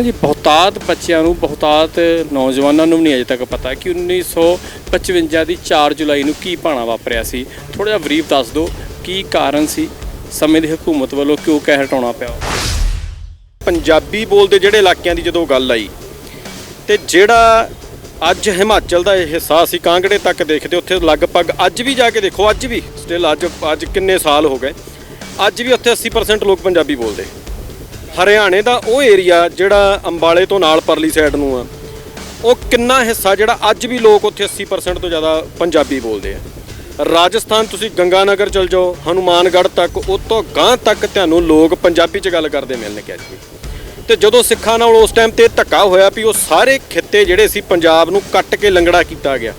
ਸਿੰਘ ਜੀ, ਬਹੁਤਾਤ ਬੱਚਿਆਂ ਨੂੰ, ਬਹੁਤਾਤ ਨੌਜਵਾਨਾਂ ਨੂੰ ਨਹੀਂ ਅਜੇ ਤੱਕ ਪਤਾ ਕਿ 1955 ਦੀ 4 ਜੁਲਾਈ ਨੂੰ ਕੀ ਭਾਣਾ ਵਾਪਰਿਆ ਸੀ। ਥੋੜਾ ਜਿਹਾ ਬਰੀਫ ਦੱਸ ਦਿਓ, ਕੀ ਕਾਰਨ ਸੀ? ਸਮੇਂ ਦੀ ਹਕੂਮਤ ਵੱਲੋਂ ਕਿਉਂ ਕਹਿ ਹਟਾਉਣਾ ਪਿਆ? ਪੰਜਾਬੀ ਬੋਲਦੇ ਜਿਹੜੇ ਇਲਾਕਿਆਂ ਦੀ ਜਦੋਂ ਗੱਲ ਆਈ, ਤੇ ਜਿਹੜਾ ਅੱਜ ਹਿਮਾਚਲ ਦਾ ਇਹ ਹਿੱਸਾ ਅਸੀਂ ਕਾਂਗੜੇ ਤੱਕ ਦੇਖਦੇ ਉੱਥੇ ਲਗਭਗ ਅੱਜ ਵੀ ਜਾ ਕੇ ਦੇਖੋ, ਅੱਜ ਵੀ ਸਟਿਲ ਅੱਜ ਅੱਜ ਕਿੰਨੇ ਸਾਲ ਹੋ ਗਏ, ਅੱਜ ਵੀ ਉੱਥੇ 80% ਲੋਕ ਪੰਜਾਬੀ ਬੋਲਦੇ। ਹਰਿਆਣੇ ਦਾ ਉਹ ਏਰੀਆ ਜਿਹੜਾ ਅੰਬਾਲੇ ਤੋਂ ਨਾਲ ਪਰਲੀ ਸਾਈਡ ਨੂੰ ਆ, ਉਹ ਕਿੰਨਾ ਹਿੱਸਾ ਜਿਹੜਾ ਅੱਜ ਵੀ ਲੋਕ ਉੱਥੇ 80% ਤੋਂ ਜ਼ਿਆਦਾ ਪੰਜਾਬੀ ਬੋਲਦੇ ਆ। ਰਾਜਸਥਾਨ ਤੁਸੀਂ ਗੰਗਾਨਗਰ ਚਲ ਜਾਓ, ਹਨੂਮਾਨਗੜ੍ਹ ਤੱਕ, ਉਹ ਤੋਂ ਗਾਂ ਤੱਕ ਤੁਹਾਨੂੰ ਲੋਕ ਪੰਜਾਬੀ 'ਚ ਗੱਲ ਕਰਦੇ ਮਿਲਣਗੇ ਅੱਜ ਵੀ। ਤੇ ਜਦੋਂ ਸਿੱਖਾਂ ਨਾਲ ਉਸ ਟਾਈਮ ਤੇ ਧੱਕਾ ਹੋਇਆ ਵੀ ਉਹ ਸਾਰੇ ਖਿੱਤੇ ਜਿਹੜੇ ਸੀ ਪੰਜਾਬ ਨੂੰ ਕੱਟ ਕੇ ਲੰਗੜਾ ਕੀਤਾ ਗਿਆ।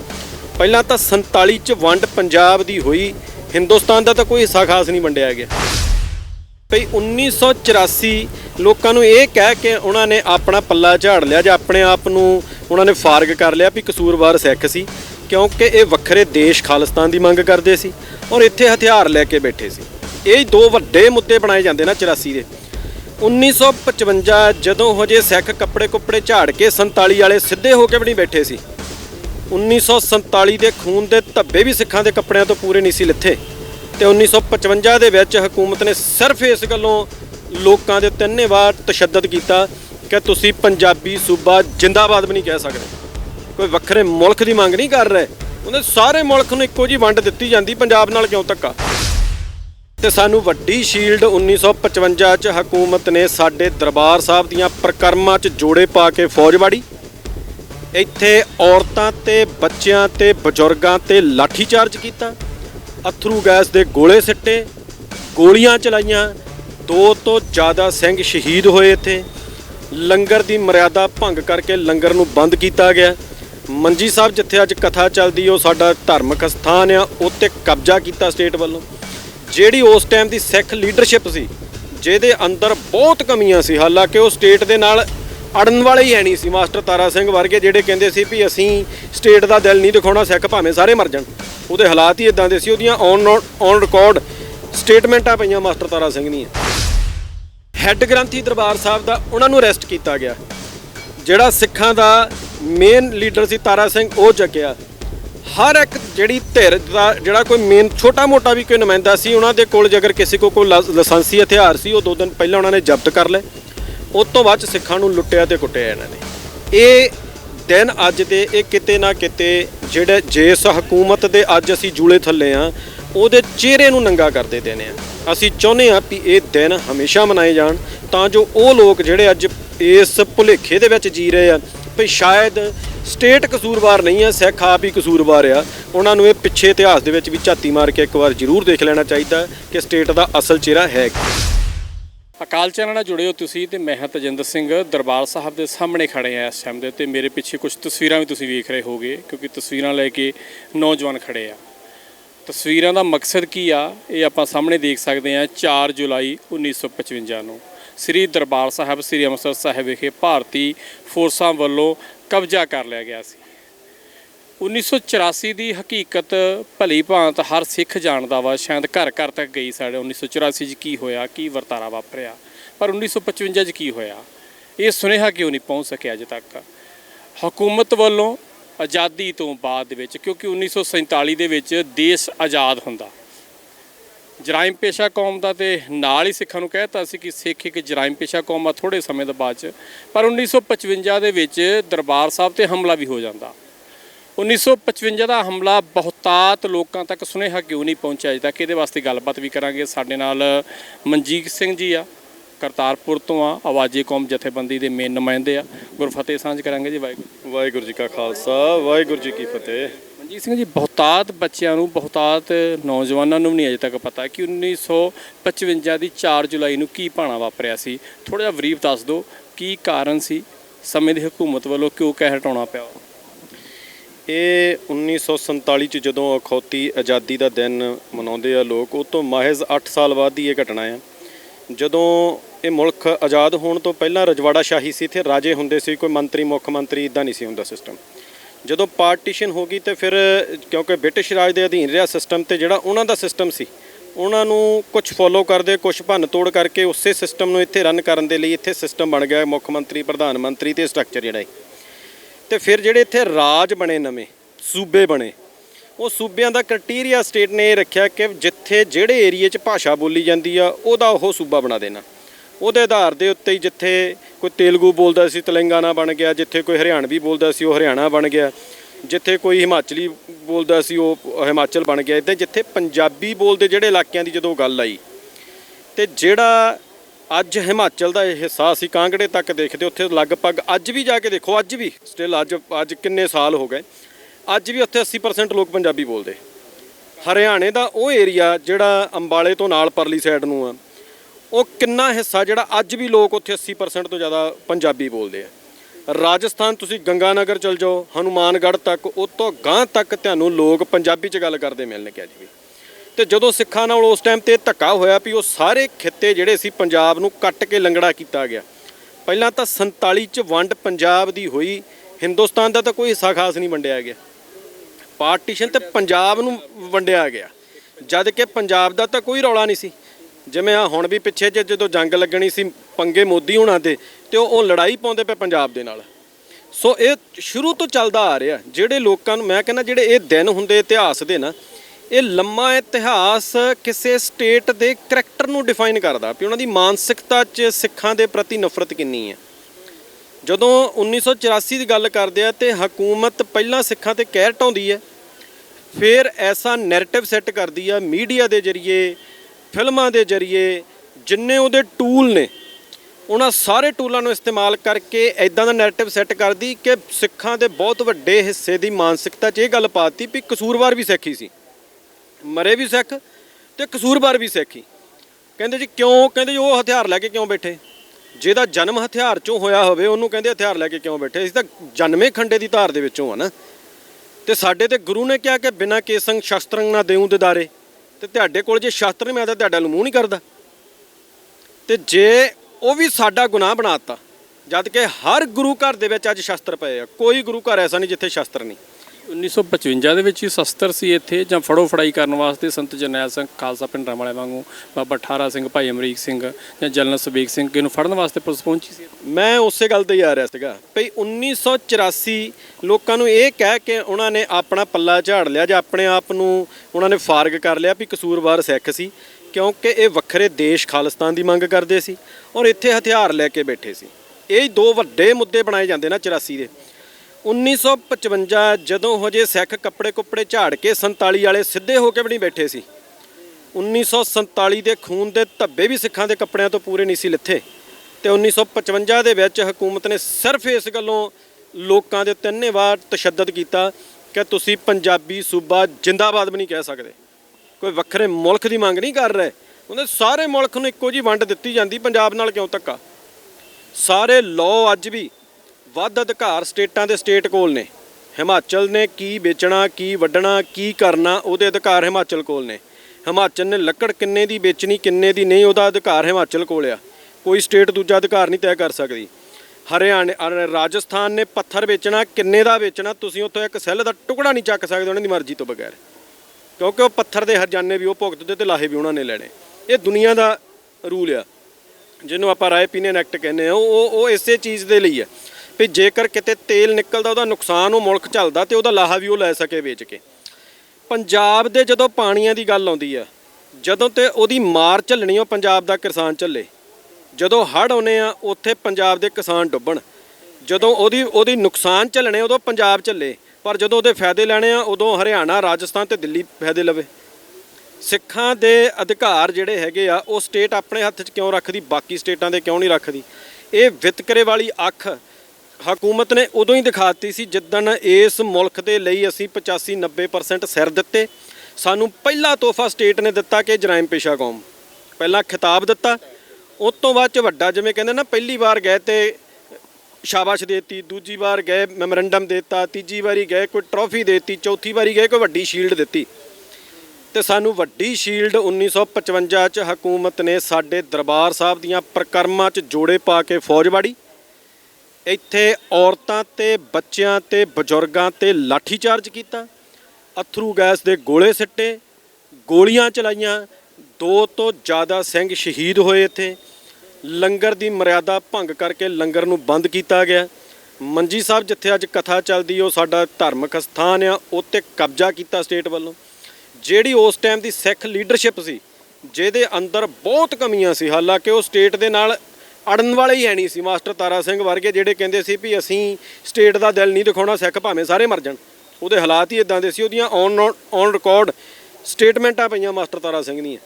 ਪਹਿਲਾਂ ਤਾਂ 47 ਚ ਵੰਡ ਪੰਜਾਬ ਦੀ ਹੋਈ, ਹਿੰਦੁਸਤਾਨ ਦਾ ਤਾਂ ਕੋਈ ਹਿੱਸਾ ਖਾਸ ਨਹੀਂ ਵੰਡਿਆ ਗਿਆ। ਭਈ 1984 ਲੋਕਾਂ ਨੂੰ ਇਹ ਕਹਿ ਕੇ ਉਹਨਾਂ ਨੇ ਆਪਣਾ ਪੱਲਾ ਝਾੜ ਲਿਆ ਜਾਂ ਆਪਣੇ ਆਪ ਨੂੰ ਉਹਨਾਂ ਨੇ ਫਾਰਗ ਕਰ ਲਿਆ ਵੀ ਕਸੂਰਵਾਰ ਸਿੱਖ ਸੀ, ਕਿਉਂਕਿ ਇਹ ਵੱਖਰੇ ਦੇਸ਼ ਖਾਲਿਸਤਾਨ ਦੀ ਮੰਗ ਕਰਦੇ ਸੀ ਔਰ ਇੱਥੇ ਹਥਿਆਰ ਲੈ ਕੇ ਬੈਠੇ ਸੀ। ਇਹ ਦੋ ਵੱਡੇ ਮੁੱਦੇ ਬਣਾਏ ਜਾਂਦੇ ਨਾ 84 ਦੇ। 1955 ਜਦੋਂ ਹਜੇ ਸਿੱਖ ਕੱਪੜੇ ਕੁੱਪੜੇ ਝਾੜ ਕੇ 47 ਵਾਲੇ ਸਿੱਧੇ ਹੋ ਕੇ ਵੀ ਨਹੀਂ ਬੈਠੇ ਸੀ। 1947 ਦੇ ਖੂਨ ਦੇ ਧੱਬੇ ਵੀ ਸਿੱਖਾਂ ਦੇ ਕੱਪੜਿਆਂ ਤੋਂ ਪੂਰੇ ਨਹੀਂ ਸੀ ਲਿੱਥੇ। ਤੇ 1955 ਦੇ ਵਿੱਚ ਹਕੂਮਤ ਨੇ ਸਿਰਫ ਇਸ ਗੱਲੋਂ ਲੋਕਾਂ ਦੇ ਤਿੰਨੇ ਵਾਰ ਤਸ਼ੱਦਦ ਕੀਤਾ ਕਿ ਤੁਸੀਂ ਪੰਜਾਬੀ ਸੂਬਾ ਜਿੰਦਾਬਾਦ ਵੀ ਨਹੀਂ ਕਹਿ ਸਕਦੇ। ਕੋਈ ਵੱਖਰੇ ਮੁਲਕ ਦੀ ਮੰਗ ਨਹੀਂ ਕਰ ਰਹੇ। ਉਹਨੇ ਸਾਰੇ ਮੁਲਕ ਨੂੰ ਇੱਕੋ ਜੀ ਵੰਡ ਦਿੱਤੀ ਜਾਂਦੀ, ਪੰਜਾਬ ਨਾਲ ਕਿਉਂ ਧੱਕਾ? ਤੇ ਸਾਨੂੰ ਵੱਡੀ ਸ਼ੀਲਡ 1955 ਚ ਹਕੂਮਤ ਨੇ ਸਾਡੇ ਦਰਬਾਰ ਸਾਹਿਬ ਦੀਆਂ ਪ੍ਰਕਰਮਾਂ ਚ ਜੋੜੇ ਪਾ ਕੇ ਫੌਜ ਵਾੜੀ। ਇੱਥੇ ਔਰਤਾਂ ਤੇ ਬੱਚਿਆਂ ਤੇ ਬਜ਼ੁਰਗਾਂ ਤੇ ਲਾਠੀਚਾਰਜ ਕੀਤਾ। ਅਥਰੂ ਗੈਸ ਦੇ ਗੋਲੇ ਸਿੱਟੇ, ਗੋਲੀਆਂ ਚਲਾਈਆਂ। ਦੋ ਤੋਂ ਜ਼ਿਆਦਾ ਸਿੰਘ ਸ਼ਹੀਦ ਹੋਏ ਇੱਥੇ। ਲੰਗਰ ਦੀ ਮਰਿਆਦਾ ਭੰਗ ਕਰਕੇ ਲੰਗਰ ਨੂੰ ਬੰਦ ਕੀਤਾ ਗਿਆ। ਮੰਜੀ ਸਾਹਿਬ, ਜਿੱਥੇ ਅੱਜ ਕਥਾ ਚੱਲਦੀ, ਉਹ ਸਾਡਾ ਧਾਰਮਿਕ ਸਥਾਨ ਆ। ਉੱਤੇ ਕਬਜ਼ਾ ਕੀਤਾ ਸਟੇਟ ਵੱਲੋਂ। ਜਿਹੜੀ ਉਸ ਟਾਈਮ ਦੀ ਸਿੱਖ ਲੀਡਰਸ਼ਿਪ ਸੀ, ਜਿਹਦੇ ਅੰਦਰ ਬਹੁਤ ਕਮੀਆਂ ਸੀ। ਹਾਲਾਂਕਿ ਉਹ ਸਟੇਟ ਦੇ ਨਾਲ ਅੜਨ ਵਾਲੇ ਹੀ ਹੈ ਨਹੀਂ ਸੀ, ਮਾਸਟਰ ਤਾਰਾ ਸਿੰਘ ਵਰਗੇ ਜਿਹੜੇ ਕਹਿੰਦੇ ਸੀ ਵੀ ਅਸੀਂ ਸਟੇਟ ਦਾ ਦਿਲ ਨਹੀਂ ਦਿਖਾਉਣਾ, ਸਿੱਖ ਭਾਵੇਂ ਸਾਰੇ ਮਰ ਜਾਣ। ਉਹਦੇ ਹਾਲਾਤ ਹੀ ਇਦਾਂ ਦੇ ਸੀ, ਉਹਦੀਆਂ ਔਨ ਔਨ ਰਿਕਾਰਡ ਸਟੇਟਮੈਂਟਾਂ ਪਈਆਂ ਮਾਸਟਰ ਤਾਰਾ ਸਿੰਘ ਦੀਆਂ। ਹੈੱਡ ਗ੍ਰੰਥੀ ਦਰਬਾਰ ਸਾਹਿਬ ਦਾ ਉਹਨਾਂ ਨੂੰ ਅਰੈਸਟ ਕੀਤਾ ਗਿਆ। ਜਿਹੜਾ ਸਿੱਖਾਂ ਦਾ ਮੇਨ ਲੀਡਰ ਸੀ ਤਾਰਾ ਸਿੰਘ, ਉਹ ਚੱਕਿਆ ਹਰ ਇੱਕ ਜਿਹੜੀ ਧਿਰ ਦਾ, ਜਿਹੜਾ ਕੋਈ ਮੇਨ ਛੋਟਾ ਮੋਟਾ ਵੀ ਕੋਈ ਨੁਮਾਇੰਦਾ ਸੀ, ਉਹਨਾਂ ਦੇ ਕੋਲ ਜੇਕਰ ਕਿਸੇ ਕੋਲ ਕੋਈ ਲਾ- ਲਾਇਸੈਂਸੀ, ਹਥਿਆਰ ਸੀ, ਉਹ ਦੋ ਦਿਨ ਪਹਿਲਾਂ ਉਹਨਾਂ ਨੇ ਜ਼ਬਤ ਕਰ ਲਏ। ਉਸ ਤੋਂ ਬਾਅਦ 'ਚ ਸਿੱਖਾਂ ਨੂੰ ਲੁੱਟਿਆ ਤੇ ਕੁੱਟਿਆ ਇਹਨਾਂ ਨੇ। ਇਹ ਦਿਨ ਅੱਜ ਦੇ, ਇਹ ਕਿਤੇ ਨਾ ਕਿਤੇ ਜਿਹੜੇ ਜਿਸ ਹਕੂਮਤ ਦੇ ਅੱਜ ਅਸੀਂ ਜੂਲੇ ਥੱਲੇ ਆ, ਉਹਦੇ ਚਿਹਰੇ ਨੂੰ ਨੰਗਾ ਕਰਦੇ ਦੇਣੇ ਆ। ਅਸੀਂ ਚਾਹੁੰਦੇ ਆ ਵੀ ਇਹ ਦਿਨ ਹਮੇਸ਼ਾ ਮਨਾਏ ਜਾਣ, ਤਾਂ ਜੋ ਉਹ ਲੋਕ ਜਿਹੜੇ ਅੱਜ ਇਸ ਭੁਲੇਖੇ ਦੇ ਵਿੱਚ ਜੀ ਰਹੇ ਆ, ਵੀ ਸ਼ਾਇਦ ਸਟੇਟ ਕਸੂਰਵਾਰ ਨਹੀਂ ਹੈ ਸਿੱਖ ਆਪ ਹੀ ਕਸੂਰਵਾਰ ਆ। ਉਹਨਾਂ ਨੂੰ ਇਹ ਪਿੱਛੇ ਇਤਿਹਾਸ ਦੇ ਵਿੱਚ ਵੀ ਝਾਤੀ ਮਾਰ ਕੇ ਇੱਕ ਵਾਰ ਜ਼ਰੂਰ ਦੇਖ ਲੈਣਾ ਚਾਹੀਦਾ ਕਿ ਸਟੇਟ ਦਾ ਅਸਲ ਚਿਹਰਾ ਹੈ ਕੀ। ਅਕਾਲ ਚੈਨਲ ਨਾਲ ਜੁੜੇ ਹੋ ਤੁਸੀਂ ਤੇ ਮੈਂ ਹਾਂ ਤਜਿੰਦਰ ਸਿੰਘ, ਦਰਬਾਰ ਸਾਹਿਬ ਦੇ ਸਾਹਮਣੇ ਖੜੇ ਆ ਇਸ ਟਾਈਮ ਦੇ ਉੱਤੇ। ਮੇਰੇ ਪਿੱਛੇ ਕੁਝ ਤਸਵੀਰਾਂ ਵੀ ਤੁਸੀਂ ਵੇਖ ਰਹੇ ਹੋਗੇ, ਕਿਉਂਕਿ ਤਸਵੀਰਾਂ ਲੈ ਕੇ ਨੌਜਵਾਨ ਖੜੇ ਆ। ਤਸਵੀਰਾਂ ਦਾ ਮਕਸਦ ਕੀ ਆ, ਇਹ ਆਪਾਂ ਸਾਹਮਣੇ ਦੇਖ ਸਕਦੇ ਆ 4 ਜੁਲਾਈ 1955 ਨੂੰ। ਸ੍ਰੀ ਦਰਬਾਰ ਸਾਹਿਬ, ਸ੍ਰੀ ਅੰਮ੍ਰਿਤਸਰ ਸਾਹਿਬ ਵਿਖੇ ਭਾਰਤੀ ਫੋਰਸਾਂ ਵੱਲੋਂ ਕਬਜ਼ਾ ਕਰ ਲਿਆ ਗਿਆ ਸੀ। 1984 ਦੀ ਹਕੀਕਤ ਭਲੀ ਭਾਂਤ ਹਰ ਸਿੱਖ ਜਾਣਦਾ ਵਾ, ਸ਼ਾਇਦ ਘਰ ਘਰ ਤੱਕ ਗਈ ਸਾਡੇ 1984 'ਚ ਕੀ ਹੋਇਆ, ਕੀ ਵਰਤਾਰਾ ਵਾਪਰਿਆ, ਪਰ 1955 'ਚ ਕੀ ਹੋਇਆ? ਇਹ ਸੁਨੇਹਾ ਕਿਉਂ ਨਹੀਂ ਪਹੁੰਚ ਸਕਿਆ ਅਜੇ ਤੱਕ? ਹਕੂਮਤ ਵੱਲੋਂ ਆਜ਼ਾਦੀ ਤੋਂ ਬਾਅਦ ਦੇ ਵਿੱਚ, ਕਿਉਂਕਿ 1947 ਦੇ ਵਿੱਚ ਦੇਸ਼ ਆਜ਼ਾਦ ਹੁੰਦਾ। ਜਰਾਇਮ ਪੇਸ਼ਾ ਕੌਮ ਦਾ ਤੇ ਨਾਲ ਹੀ ਸਿੱਖਾਂ ਨੂੰ ਕਹਿਤਾ ਸੀ ਕਿ ਸਿੱਖ ਇੱਕ ਜਰਾਇਮ ਪੇਸ਼ਾ ਕੌਮ ਆ ਥੋੜੇ ਸਮੇਂ ਦੇ ਬਾਅਦ ਚ, ਪਰ 1955 ਦੇ ਵਿੱਚ ਦਰਬਾਰ ਸਾਹਿਬ ਤੇ ਹਮਲਾ ਵੀ ਹੋ ਜਾਂਦਾ। 1955 ਦਾ ਹਮਲਾ ਬਹੁਤਾਤ ਲੋਕਾਂ ਤੱਕ ਸੁਨੇਹਾ ਕਿਉਂ ਨਹੀਂ ਪਹੁੰਚਿਆ ਅਜੇ ਤੱਕ? ਇਹਦੇ ਵਾਸਤੇ ਗੱਲਬਾਤ ਵੀ ਕਰਾਂਗੇ। ਸਾਡੇ ਨਾਲ ਮਨਜੀਤ ਸਿੰਘ ਜੀ ਆ ਕਰਤਾਰਪੁਰ ਤੋਂ ਆ ਆਵਾਜ਼ੇ ਕੌਮ ਜਥੇਬੰਦੀ ਦੇ ਮੇਨ ਨੁਮਾਇੰਦੇ ਆ। ਗੁਰਫਤਿਹ ਸਾਂਝ ਕਰਾਂਗੇ ਜੀ ਵਾਹਿਗੁਰੂ ਵਾਹਿਗੁਰੂ ਜੀ ਕਾ ਖਾਲਸਾ ਵਾਹਿਗੁਰੂ ਜੀ ਕੀ ਫਤਿਹ। ਮਨਜੀਤ ਸਿੰਘ ਜੀ ਬਹੁਤਾਤ ਬੱਚਿਆਂ ਨੂੰ ਬਹੁਤਾਤ ਨੌਜਵਾਨਾਂ ਨੂੰ ਵੀ ਨਹੀਂ ਅਜੇ ਤੱਕ ਪਤਾ ਕਿ 1955 ਦੀ 4 ਜੁਲਾਈ ਨੂੰ ਕੀ ਭਾਣਾ ਵਾਪਰਿਆ ਸੀ। ਥੋੜਾ ਜਿਹਾ ਬਰੀਫ ਦੱਸ ਦਿਓ ਕੀ ਕਾਰਨ ਸੀ? ਸਮੇਂ ਦੀ ਹਕੂਮਤ ਵੱਲੋਂ ਕਿਉਂ ਕਹਿ ਹਟਾਉਣਾ ਪਿਆ? ਇਹ 1947 ਚ ਜਦੋਂ ਅਖੌਤੀ ਆਜ਼ਾਦੀ ਦਾ ਦਿਨ ਮਨਾਉਂਦੇ ਆ ਲੋਕ, ਉਹ ਤੋਂ ਮਾਹਿਜ਼ 8 ਸਾਲ ਬਾਅਦ ਦੀ ਇਹ ਘਟਨਾ ਹੈ ਜਦੋਂ ਇਹ ਮੁਲਕ ਆਜ਼ਾਦ ਹੋਣ ਤੋਂ ਪਹਿਲਾਂ ਰਜਵਾੜਾ ਸ਼ਾਹੀ ਸੀ, ਇੱਥੇ ਰਾਜੇ ਹੁੰਦੇ ਸੀ, ਕੋਈ ਮੰਤਰੀ, ਮੁੱਖ ਮੰਤਰੀ, ਇਦਾਂ ਨਹੀਂ ਸੀ ਹੁੰਦਾ ਸਿਸਟਮ ਜਦੋਂ ਪਾਰਟੀਸ਼ਨ ਹੋ ਗਈ ਤੇ ਫਿਰ ਕਿਉਂਕਿ ਬ੍ਰਿਟਿਸ਼ ਰਾਜ ਦੇ ਅਧੀਨ ਰਿਹਾ ਸਿਸਟਮ ਤੇ ਜਿਹੜਾ ਉਹਨਾਂ ਦਾ ਸਿਸਟਮ ਸੀ, ਉਹਨਾਂ ਨੂੰ ਕੁਝ ਫੋਲੋ ਕਰਦੇ ਕੁਝ ਭੰਨ ਤੋੜ ਕਰਕੇ ਉਸੇ ਸਿਸਟਮ ਨੂੰ ਇੱਥੇ ਰਨ ਕਰਨ ਦੇ ਲਈ ਇੱਥੇ ਸਿਸਟਮ ਬਣ ਗਿਆ ਮੁੱਖ ਮੰਤਰੀ, ਪ੍ਰਧਾਨ ਮੰਤਰੀ ਤੇ ਸਟਰਕਚਰ ਜਿਹੜਾ ਹੈ। ਤੇ ਫਿਰ ਜਿਹੜੇ ਇੱਥੇ ਰਾਜ ਬਣੇ ਨਵੇਂ, ਸੂਬੇ ਬਣੇ, ਉਹ ਸੂਬਿਆਂ ਦਾ ਕ੍ਰਾਈਟੇਰੀਆ ਸਟੇਟ ਨੇ ਇਹ ਰੱਖਿਆ ਕਿ ਜਿੱਥੇ ਜਿਹੜੇ ਏਰੀਏ 'ਚ ਭਾਸ਼ਾ ਬੋਲੀ ਜਾਂਦੀ ਆ, ਉਹਦਾ ਉਹ ਸੂਬਾ ਬਣਾ ਦੇਣਾ। ਉਹਦੇ ਆਧਾਰ ਦੇ ਉੱਤੇ ਹੀ ਜਿੱਥੇ ਕੋਈ ਤੇਲਗੂ ਬੋਲਦਾ ਸੀ, ਤੇਲੰਗਾਨਾ ਬਣ ਗਿਆ, ਜਿੱਥੇ ਕੋਈ ਹਰਿਆਣਵੀ ਬੋਲਦਾ ਸੀ, ਉਹ ਹਰਿਆਣਾ ਬਣ ਗਿਆ। ਜਿੱਥੇ ਕੋਈ ਹਿਮਾਚਲੀ ਬੋਲਦਾ ਸੀ, ਉਹ ਹਿਮਾਚਲ ਬਣ ਗਿਆ। ਇਦਾਂ ਜਿੱਥੇ ਪੰਜਾਬੀ ਬੋਲਦੇ ਜਿਹੜੇ ਇਲਾਕਿਆਂ ਦੀ ਜਦੋਂ ਗੱਲ ਆਈ, ਤੇ ਜਿਹੜਾ ਅੱਜ ਹਿਮਾਚਲ ਦਾ ਇਹ ਹਿੱਸਾ ਅਸੀਂ ਕਾਂਗੜੇ ਤੱਕ ਦੇਖਦੇ ਉੱਥੇ ਲਗਭਗ ਅੱਜ ਵੀ ਜਾ ਕੇ ਦੇਖੋ, ਅੱਜ ਵੀ। ਸਟਿਲ ਅੱਜ ਅੱਜ ਕਿੰਨੇ ਸਾਲ ਹੋ ਗਏ। ਅੱਜ ਵੀ ਉੱਥੇ 80% ਲੋਕ ਪੰਜਾਬੀ ਬੋਲਦੇ। ਹਰਿਆਣੇ ਦਾ ਉਹ ਏਰੀਆ ਜਿਹੜਾ ਅੰਬਾਲੇ ਤੋਂ ਨਾਲ ਪਰਲੀ ਸਾਈਡ ਨੂੰ ਆ, ਉਹ ਕਿੰਨਾ ਹਿੱਸਾ ਜਿਹੜਾ ਅੱਜ ਵੀ ਲੋਕ ਉੱਥੇ 80% ਤੋਂ ਜ਼ਿਆਦਾ ਪੰਜਾਬੀ ਬੋਲਦੇ ਆ। ਰਾਜਸਥਾਨ, ਤੁਸੀਂ ਗੰਗਾਨਗਰ ਚਲ ਜਾਓ, ਹਨੂਮਾਨਗੜ੍ਹ ਤੱਕ ਉਹ ਤੋਂ ਗਾਂ ਤੱਕ ਤੁਹਾਨੂੰ ਲੋਕ ਪੰਜਾਬੀ 'ਚ ਗੱਲ ਕਰਦੇ ਮਿਲਣਗੇ ਅੱਜ ਵੀ। ਤੇ ਜਦੋਂ ਸਿੱਖਾਂ ਨਾਲ ਉਸ ਟਾਈਮ ਤੇ ਧੱਕਾ ਹੋਇਆ ਵੀ ਉਹ ਸਾਰੇ ਖਿੱਤੇ ਜਿਹੜੇ ਸੀ ਪੰਜਾਬ ਨੂੰ ਕੱਟ ਕੇ ਲੰਗੜਾ ਕੀਤਾ ਗਿਆ। ਪਹਿਲਾਂ ਤਾਂ 47 ਚ ਵੰਡ ਪੰਜਾਬ ਦੀ ਹੋਈ, ਹਿੰਦੁਸਤਾਨ ਦਾ ਤਾਂ ਕੋਈ ਹਿੱਸਾ ਖਾਸ ਨਹੀਂ ਵੰਡਿਆ ਗਿਆ। ਪਾਰਟੀਸ਼ਨ ਤੇ ਪੰਜਾਬ ਨੂੰ ਵੰਡਿਆ ਗਿਆ। ਜਦ ਕਿ ਪੰਜਾਬ ਦਾ ਤਾਂ ਕੋਈ ਰੌਲਾ ਨਹੀਂ ਸੀ। ਜਿਵੇਂ ਆ ਹੁਣ ਵੀ ਪਿੱਛੇ ਜੇ ਜਦੋਂ ਜੰਗ ਲੱਗਣੀ ਸੀ ਪੰਗੇ ਮੋਦੀ ਹੁਣਾਂ ਤੇ ਤੇ ਉਹ ਲੜਾਈ ਪਾਉਂਦੇ ਪਏ ਪੰਜਾਬ ਦੇ ਨਾਲ। ਸੋ ਇਹ ਸ਼ੁਰੂ ਤੋਂ ਚੱਲਦਾ ਆ ਰਿਹਾ। ਜਿਹੜੇ ਲੋਕਾਂ ਨੂੰ ਮੈਂ ਕਹਿੰਦਾ ਜਿਹੜੇ ਇਹ ਦਿਨ ਹੁੰਦੇ, ਇਤਿਹਾਸ ਦੇ ਨਾ ਇਹ ਲੰਮਾ ਇਤਿਹਾਸ ਕਿਸੇ ਸਟੇਟ ਦੇ ਕਰੈਕਟਰ ਨੂੰ ਡਿਫਾਈਨ ਕਰਦਾ ਵੀ ਉਹਨਾਂ ਦੀ ਮਾਨਸਿਕਤਾ 'ਚ ਸਿੱਖਾਂ ਦੇ ਪ੍ਰਤੀ ਨਫ਼ਰਤ ਕਿੰਨੀ ਹੈ। ਜਦੋਂ 1984 ਦੀ ਗੱਲ ਕਰਦੇ ਆ ਤੇ ਹਕੂਮਤ ਪਹਿਲਾਂ ਸਿੱਖਾਂ ਤੇ ਕਹਿਰ ਢਾਉਂਦੀ ਹੈ, ਫਿਰ ਐਸਾ ਨੈਰੇਟਿਵ ਸੈੱਟ ਕਰਦੀ ਆ ਮੀਡੀਆ ਦੇ ਜ਼ਰੀਏ, ਫਿਲਮਾਂ ਦੇ ਜ਼ਰੀਏ, ਜਿੰਨੇ ਉਹਦੇ ਟੂਲ ਨੇ, ਉਹਨਾਂ ਸਾਰੇ ਟੂਲਾਂ ਨੂੰ ਇਸਤੇਮਾਲ ਕਰਕੇ ਐਦਾਂ ਦਾ ਨੈਰੇਟਿਵ ਸੈੱਟ ਕਰਦੀ ਕਿ ਸਿੱਖਾਂ ਦੇ ਬਹੁਤ ਵੱਡੇ ਹਿੱਸੇ ਦੀ ਮਾਨਸਿਕਤਾ 'ਚ ਇਹ ਗੱਲ ਪਾਤੀ ਵੀ ਕਸੂਰਵਾਰ ਵੀ ਸਿੱਖੀ ਸੀ। ਮਰੇ ਵੀ ਸਿੱਖ ਤੇ ਕਸੂਰਵਾਰ ਵੀ ਸਿੱਖ ਹੀ। ਕਹਿੰਦੇ ਜੀ ਕਿਉਂ? ਕਹਿੰਦੇ ਜੀ ਉਹ ਹਥਿਆਰ ਲੈ ਕੇ ਕਿਉਂ ਬੈਠੇ? ਜਿਹਦਾ ਜਨਮ ਹਥਿਆਰ ਚੋਂ ਹੋਇਆ ਹੋਵੇ, ਉਹਨੂੰ ਕਹਿੰਦੇ ਹਥਿਆਰ ਲੈ ਕੇ ਕਿਉਂ ਬੈਠੇ? ਅਸੀਂ ਤਾਂ ਜਨਮੇ ਖੰਡੇ ਦੀ ਧਾਰ ਦੇ ਵਿੱਚੋਂ ਆ ਨਾ। ਤੇ ਸਾਡੇ ਤੇ ਗੁਰੂ ਨੇ ਕਿਹਾ ਕਿ ਬਿਨਾ ਕੇਸੰਗ ਸ਼ਸਤਰੰਗ ਨਾ ਦੇਉ ਦਿਦਾਰੇ। ਤੇ ਤੁਹਾਡੇ ਕੋਲ ਜੇ ਸ਼ਸਤਰ ਨਹੀਂ ਮੈਂ ਤਾਂ ਤੁਹਾਡਾ ਨੂੰ ਮੂੰਹ ਨਹੀਂ ਕਰਦਾ। ਤੇ ਜੇ ਉਹ ਵੀ ਸਾਡਾ ਗੁਨਾਹ ਬਣਾਤਾ ਜਦ ਕਿ ਹਰ ਗੁਰੂ ਘਰ ਦੇ ਵਿੱਚ ਅੱਜ ਸ਼ਸਤਰ ਪਏ ਆ। ਕੋਈ ਗੁਰੂ ਘਰ ਐਸਾ ਨਹੀਂ ਜਿੱਥੇ ਸ਼ਸਤਰ ਨਹੀਂ। 1955 ਦੇ ਵਿੱਚ ਹੀ ਸ਼ਸਤਰ ਸੀ ਇੱਥੇ, ਜਾਂ ਫੜੋ ਫੜਾਈ ਕਰਨ ਵਾਸਤੇ ਸੰਤ ਜਰਨੈਲ ਸਿੰਘ ਖਾਲਸਾ ਪਿੰਡਰਾਂ ਵਾਲੇ ਵਾਂਗੂ, ਬਾਬਾ ਠਾਰਾ ਸਿੰਘ, ਭਾਈ ਅਮਰੀਕ ਸਿੰਘ, ਜਾਂ ਜਨਰਲ ਸਬੀਕ ਸਿੰਘ ਕਿਨੂੰ ਫੜਨ ਵਾਸਤੇ ਪੁਲਿਸ ਪਹੁੰਚੀ ਸੀ? ਮੈਂ ਉਸੇ ਗੱਲ ਤੇ ਜਾ ਰਿਹਾ ਸੀਗਾ, ਭਈ 1984 ਲੋਕਾਂ ਨੂੰ ਇਹ ਕਹਿ ਕੇ ਉਹਨਾਂ ਨੇ ਆਪਣਾ ਪੱਲਾ ਝਾੜ ਲਿਆ, ਜਾਂ ਆਪਣੇ ਆਪ ਨੂੰ ਉਹਨਾਂ ਨੇ ਫਾਰਗ ਕਰ ਲਿਆ ਵੀ ਕਸੂਰਵਾਰ ਸਿੱਖ ਸੀ, ਕਿਉਂਕਿ ਇਹ ਵੱਖਰੇ ਦੇਸ਼ ਖਾਲਿਸਤਾਨ ਦੀ ਮੰਗ ਕਰਦੇ ਸੀ, ਔਰ ਇੱਥੇ ਹਥਿਆਰ ਲੈ ਕੇ ਬੈਠੇ ਸੀ। ਇਹ ਦੋ ਵੱਡੇ ਮੁੱਦੇ ਬਣਾਏ ਜਾਂਦੇ ਨਾ 84 ਦੇ। 1955 ਜਦੋਂ ਹਜੇ ਸਿੱਖ ਕੱਪੜੇ ਕੁੱਪੜੇ ਝਾੜ ਕੇ 47 ਵਾਲੇ ਸਿੱਧੇ ਹੋ ਕੇ ਵੀ ਨਹੀਂ ਬੈਠੇ ਸੀ। 1947 ਦੇ ਖੂਨ ਦੇ ਧੱਬੇ ਵੀ ਸਿੱਖਾਂ ਦੇ ਕੱਪੜਿਆਂ ਤੋਂ ਪੂਰੇ ਨਹੀਂ ਸੀ ਲਿੱਥੇ ਤੇ 1955 ਦੇ ਵਿੱਚ ਹਕੂਮਤ ਨੇ ਸਿਰਫ ਇਸ ਗੱਲੋਂ ਲੋਕਾਂ ਦੇ ਤਿੰਨੇ ਵਾਰ ਤਸ਼ੱਦਦ ਕੀਤਾ ਕਿ ਤੁਸੀਂ ਪੰਜਾਬੀ ਸੂਬਾ ਜਿੰਦਾਬਾਦ ਵੀ ਨਹੀਂ ਕਹਿ ਸਕਦੇ। ਕੋਈ ਵੱਖਰੇ ਮੁਲਕ ਦੀ ਮੰਗ ਨਹੀਂ ਕਰ ਰਹੇ। ਉਹਨੇ ਸਾਰੇ ਮੁਲਕ ਨੂੰ ਇੱਕੋ ਜੀ ਵੰਡ ਦਿੱਤੀ ਜਾਂਦੀ ਪੰਜਾਬ ਨਾਲ ਕਿਉਂ ਧੱਕਾ? ਸਾਰੇ ਲਾਅ ਅੱਜ ਵੀ ਵੱਧ ਅਧਿਕਾਰ ਸਟੇਟਾਂ ਦੇ ਸਟੇਟ ਕੋਲ ਨੇ। ਹਿਮਾਚਲ ਨੇ ਕੀ ਵੇਚਣਾ, ਕੀ ਵੱਢਣਾ, ਕੀ ਕਰਨਾ, ਉਹਦੇ ਅਧਿਕਾਰ ਹਿਮਾਚਲ ਕੋਲ ਨੇ। ਹਿਮਾਚਲ ਨੇ ਲੱਕੜ ਕਿੰਨੇ ਦੀ ਵੇਚਣੀ, ਕਿੰਨੇ ਦੀ ਨਹੀਂ, ਉਹਦਾ ਅਧਿਕਾਰ ਹਿਮਾਚਲ ਕੋਲ ਆ। ਕੋਈ ਸਟੇਟ ਦੂਜਾ ਅਧਿਕਾਰ ਨਹੀਂ ਤੈਅ ਕਰ ਸਕਦੀ। ਹਰਿਆਣੇ ਰਾਜਸਥਾਨ ਨੇ ਪੱਥਰ ਵੇਚਣਾ, ਕਿੰਨੇ ਦਾ ਵੇਚਣਾ, ਤੁਸੀਂ ਉੱਥੋਂ ਇੱਕ ਸੈੱਲ ਦਾ ਟੁਕੜਾ ਨਹੀਂ ਚੱਕ ਸਕਦੇ ਉਹਨਾਂ ਦੀ ਮਰਜ਼ੀ ਤੋਂ ਬਗੈਰ। ਕਿਉਂਕਿ ਉਹ ਪੱਥਰ ਦੇ ਹਰਜਾਨੇ ਵੀ, ਉਹ ਭੁਗਤਦੇ ਤੇ ਲਾਹੇ ਵੀ ਉਹਨਾਂ ਨੇ ਲੈਣੇ। ਇਹ ਦੁਨੀਆ ਦਾ ਰੂਲ ਆ। ਜਿਹਨੂੰ ਆਪਾਂ ਰਾਏ ਪੀਨੀਅਨ ਐਕਟ ਕਹਿੰਦੇ ਆ ਉਹ, ਉਹ- ਇਸੇ ਚੀਜ਼ ਦੇ ਲਈ ਆ। ਵੀ ਜੇਕਰ ਕਿਤੇ ਤੇਲ ਨਿਕਲਦਾ, ਉਹਦਾ ਨੁਕਸਾਨ ਉਹ ਮੁਲਕ ਚੱਲਦਾ ਤੇ ਉਹਦਾ ਲਾਹਾ ਵੀ ਉਹ ਲੈ ਸਕੇ ਵੇਚ ਕੇ। ਪੰਜਾਬ ਦੇ ਜਦੋਂ ਪਾਣੀਆਂ ਦੀ ਗੱਲ ਆਉਂਦੀ ਆ, ਜਦੋਂ ਤੇ ਉਹਦੀ ਮਾਰ ਝੱਲਣੀ ਉਹ ਪੰਜਾਬ ਦਾ ਕਿਸਾਨ ਝੱਲੇ। ਜਦੋਂ ਹੜ੍ਹ ਆਉਨੇ ਆ, ਉੱਥੇ ਪੰਜਾਬ ਦੇ ਕਿਸਾਨ ਡੁੱਬਣ। ਜਦੋਂ ਉਹਦੀ ਉਹਦੀ ਨੁਕਸਾਨ ਝੱਲਣੇ, ਉਦੋਂ ਪੰਜਾਬ ਝੱਲੇ। ਪਰ ਜਦੋਂ ਉਹਦੇ ਫਾਇਦੇ ਲੈਣੇ ਆ, ਉਦੋਂ ਹਰਿਆਣਾ, ਰਾਜਸਥਾਨ ਤੇ ਦਿੱਲੀ ਫਾਇਦੇ ਲਵੇ। ਸਿੱਖਾਂ ਦੇ ਅਧਿਕਾਰ ਜਿਹੜੇ ਹੈਗੇ ਆ, ਉਹ ਸਟੇਟ ਆਪਣੇ ਹੱਥ 'ਚ ਕਿਉਂ ਰੱਖਦੀ, ਬਾਕੀ ਸਟੇਟਾਂ ਦੇ ਕਿਉਂ ਨਹੀਂ ਰੱਖਦੀ? ਇਹ ਵਿਤਕਰੇ ਵਾਲੀ ਅੱਖ ਹਕੂਮਤ ਨੇ ਉਦੋਂ ਹੀ ਦਿਖਾਤੀ ਸੀ ਜਿੱਦਣ ਇਸ ਮੁਲਕ ਦੇ ਲਈ ਅਸੀਂ 85 90% ਸਿਰ ਦਿੱਤੇ। ਸਾਨੂੰ ਪਹਿਲਾ ਤੋਹਫਾ ਸਟੇਟ ਨੇ ਦਿੱਤਾ ਕਿ ਜਰਾਇਮ ਪੇਸ਼ਾ ਕੌਮ। ਪਹਿਲਾਂ ਖਿਤਾਬ ਦਿੱਤਾ। ਉਸ ਤੋਂ ਬਾਅਦ ਚ ਵੱਡਾ, ਜਿਵੇਂ ਕਹਿੰਦੇ ਨਾ, ਪਹਿਲੀ ਵਾਰ ਗਏ ਤੇ ਸ਼ਾਬਾਸ਼ ਦੇਤੀ, ਦੂਜੀ ਵਾਰ ਗਏ ਮੈਮੋਰੰਡਮ ਦਿੱਤਾ, ਤੀਜੀ ਵਾਰੀ ਗਏ, ਕੋਈ ਟਰੋਫੀ ਦੇਤੀ, ਚੌਥੀ ਵਾਰੀ ਗਏ, ਕੋਈ ਵੱਡੀ ਸ਼ੀਲਡ ਦਿੱਤੀ। ਤੇ ਸਾਨੂੰ ਵੱਡੀ ਸ਼ੀਲਡ 1955 ਚ ਹਕੂਮਤ ਨੇ ਸਾਡੇ ਦਰਬਾਰ ਸਾਹਿਬ ਦੀਆਂ ਪ੍ਰਕਰਮਾਂ ਚ ਜੋੜੇ ਪਾ ਕੇ ਫੌਜ ਵਾੜੀ। ਇੱਥੇ ਔਰਤਾਂ ਤੇ ਬੱਚਿਆਂ ਤੇ ਬਜ਼ੁਰਗਾਂ ਤੇ ਲਾਠੀਚਾਰਜ ਕੀਤਾ, ਅਥਰੂ ਗੈਸ ਦੇ ਗੋਲੇ ਸਿੱਟੇ, ਗੋਲੀਆਂ ਚਲਾਈਆਂ, ਦੋ ਤੋਂ ਜ਼ਿਆਦਾ ਸਿੰਘ ਸ਼ਹੀਦ ਹੋਏ ਇੱਥੇ। ਲੰਗਰ ਦੀ ਮਰਿਆਦਾ ਭੰਗ ਕਰਕੇ ਲੰਗਰ ਨੂੰ ਬੰਦ ਕੀਤਾ ਗਿਆ। ਮੰਜੀ ਸਾਹਿਬ, ਜਿੱਥੇ ਅੱਜ ਕਥਾ ਚੱਲਦੀ, ਉਹ ਸਾਡਾ ਧਾਰਮਿਕ ਸਥਾਨ ਆ, ਉੱਤੇ ਕਬਜ਼ਾ ਕੀਤਾ ਸਟੇਟ ਵੱਲੋਂ। ਜਿਹੜੀ ਉਸ ਟਾਈਮ ਦੀ ਸਿੱਖ ਲੀਡਰਸ਼ਿਪ ਸੀ, ਜਿਹਦੇ ਅੰਦਰ ਬਹੁਤ ਕਮੀਆਂ ਸੀ, ਹਾਲਾਂਕਿ ਉਹ ਸਟੇਟ ਦੇ ਨਾਲ ਅੜਨ ਵਾਲੇ ਹੀ ਹੈ ਨਹੀਂ ਸੀ, ਮਾਸਟਰ ਤਾਰਾ ਸਿੰਘ ਵਰਗੇ ਜਿਹੜੇ ਕਹਿੰਦੇ ਸੀ ਵੀ ਅਸੀਂ ਸਟੇਟ ਦਾ ਦਿਲ ਨਹੀਂ ਦਿਖਾਉਣਾ, ਸਿੱਖ ਭਾਵੇਂ ਸਾਰੇ ਮਰ ਜਾਣ। ਉਹਦੇ ਹਾਲਾਤ ਹੀ ਇਦਾਂ ਦੇ ਸੀ, ਉਹਦੀਆਂ ਔਨ ਔਨ ਰਿਕਾਰਡ ਸਟੇਟਮੈਂਟਾਂ ਪਈਆਂ ਮਾਸਟਰ ਤਾਰਾ ਸਿੰਘ ਦੀਆਂ।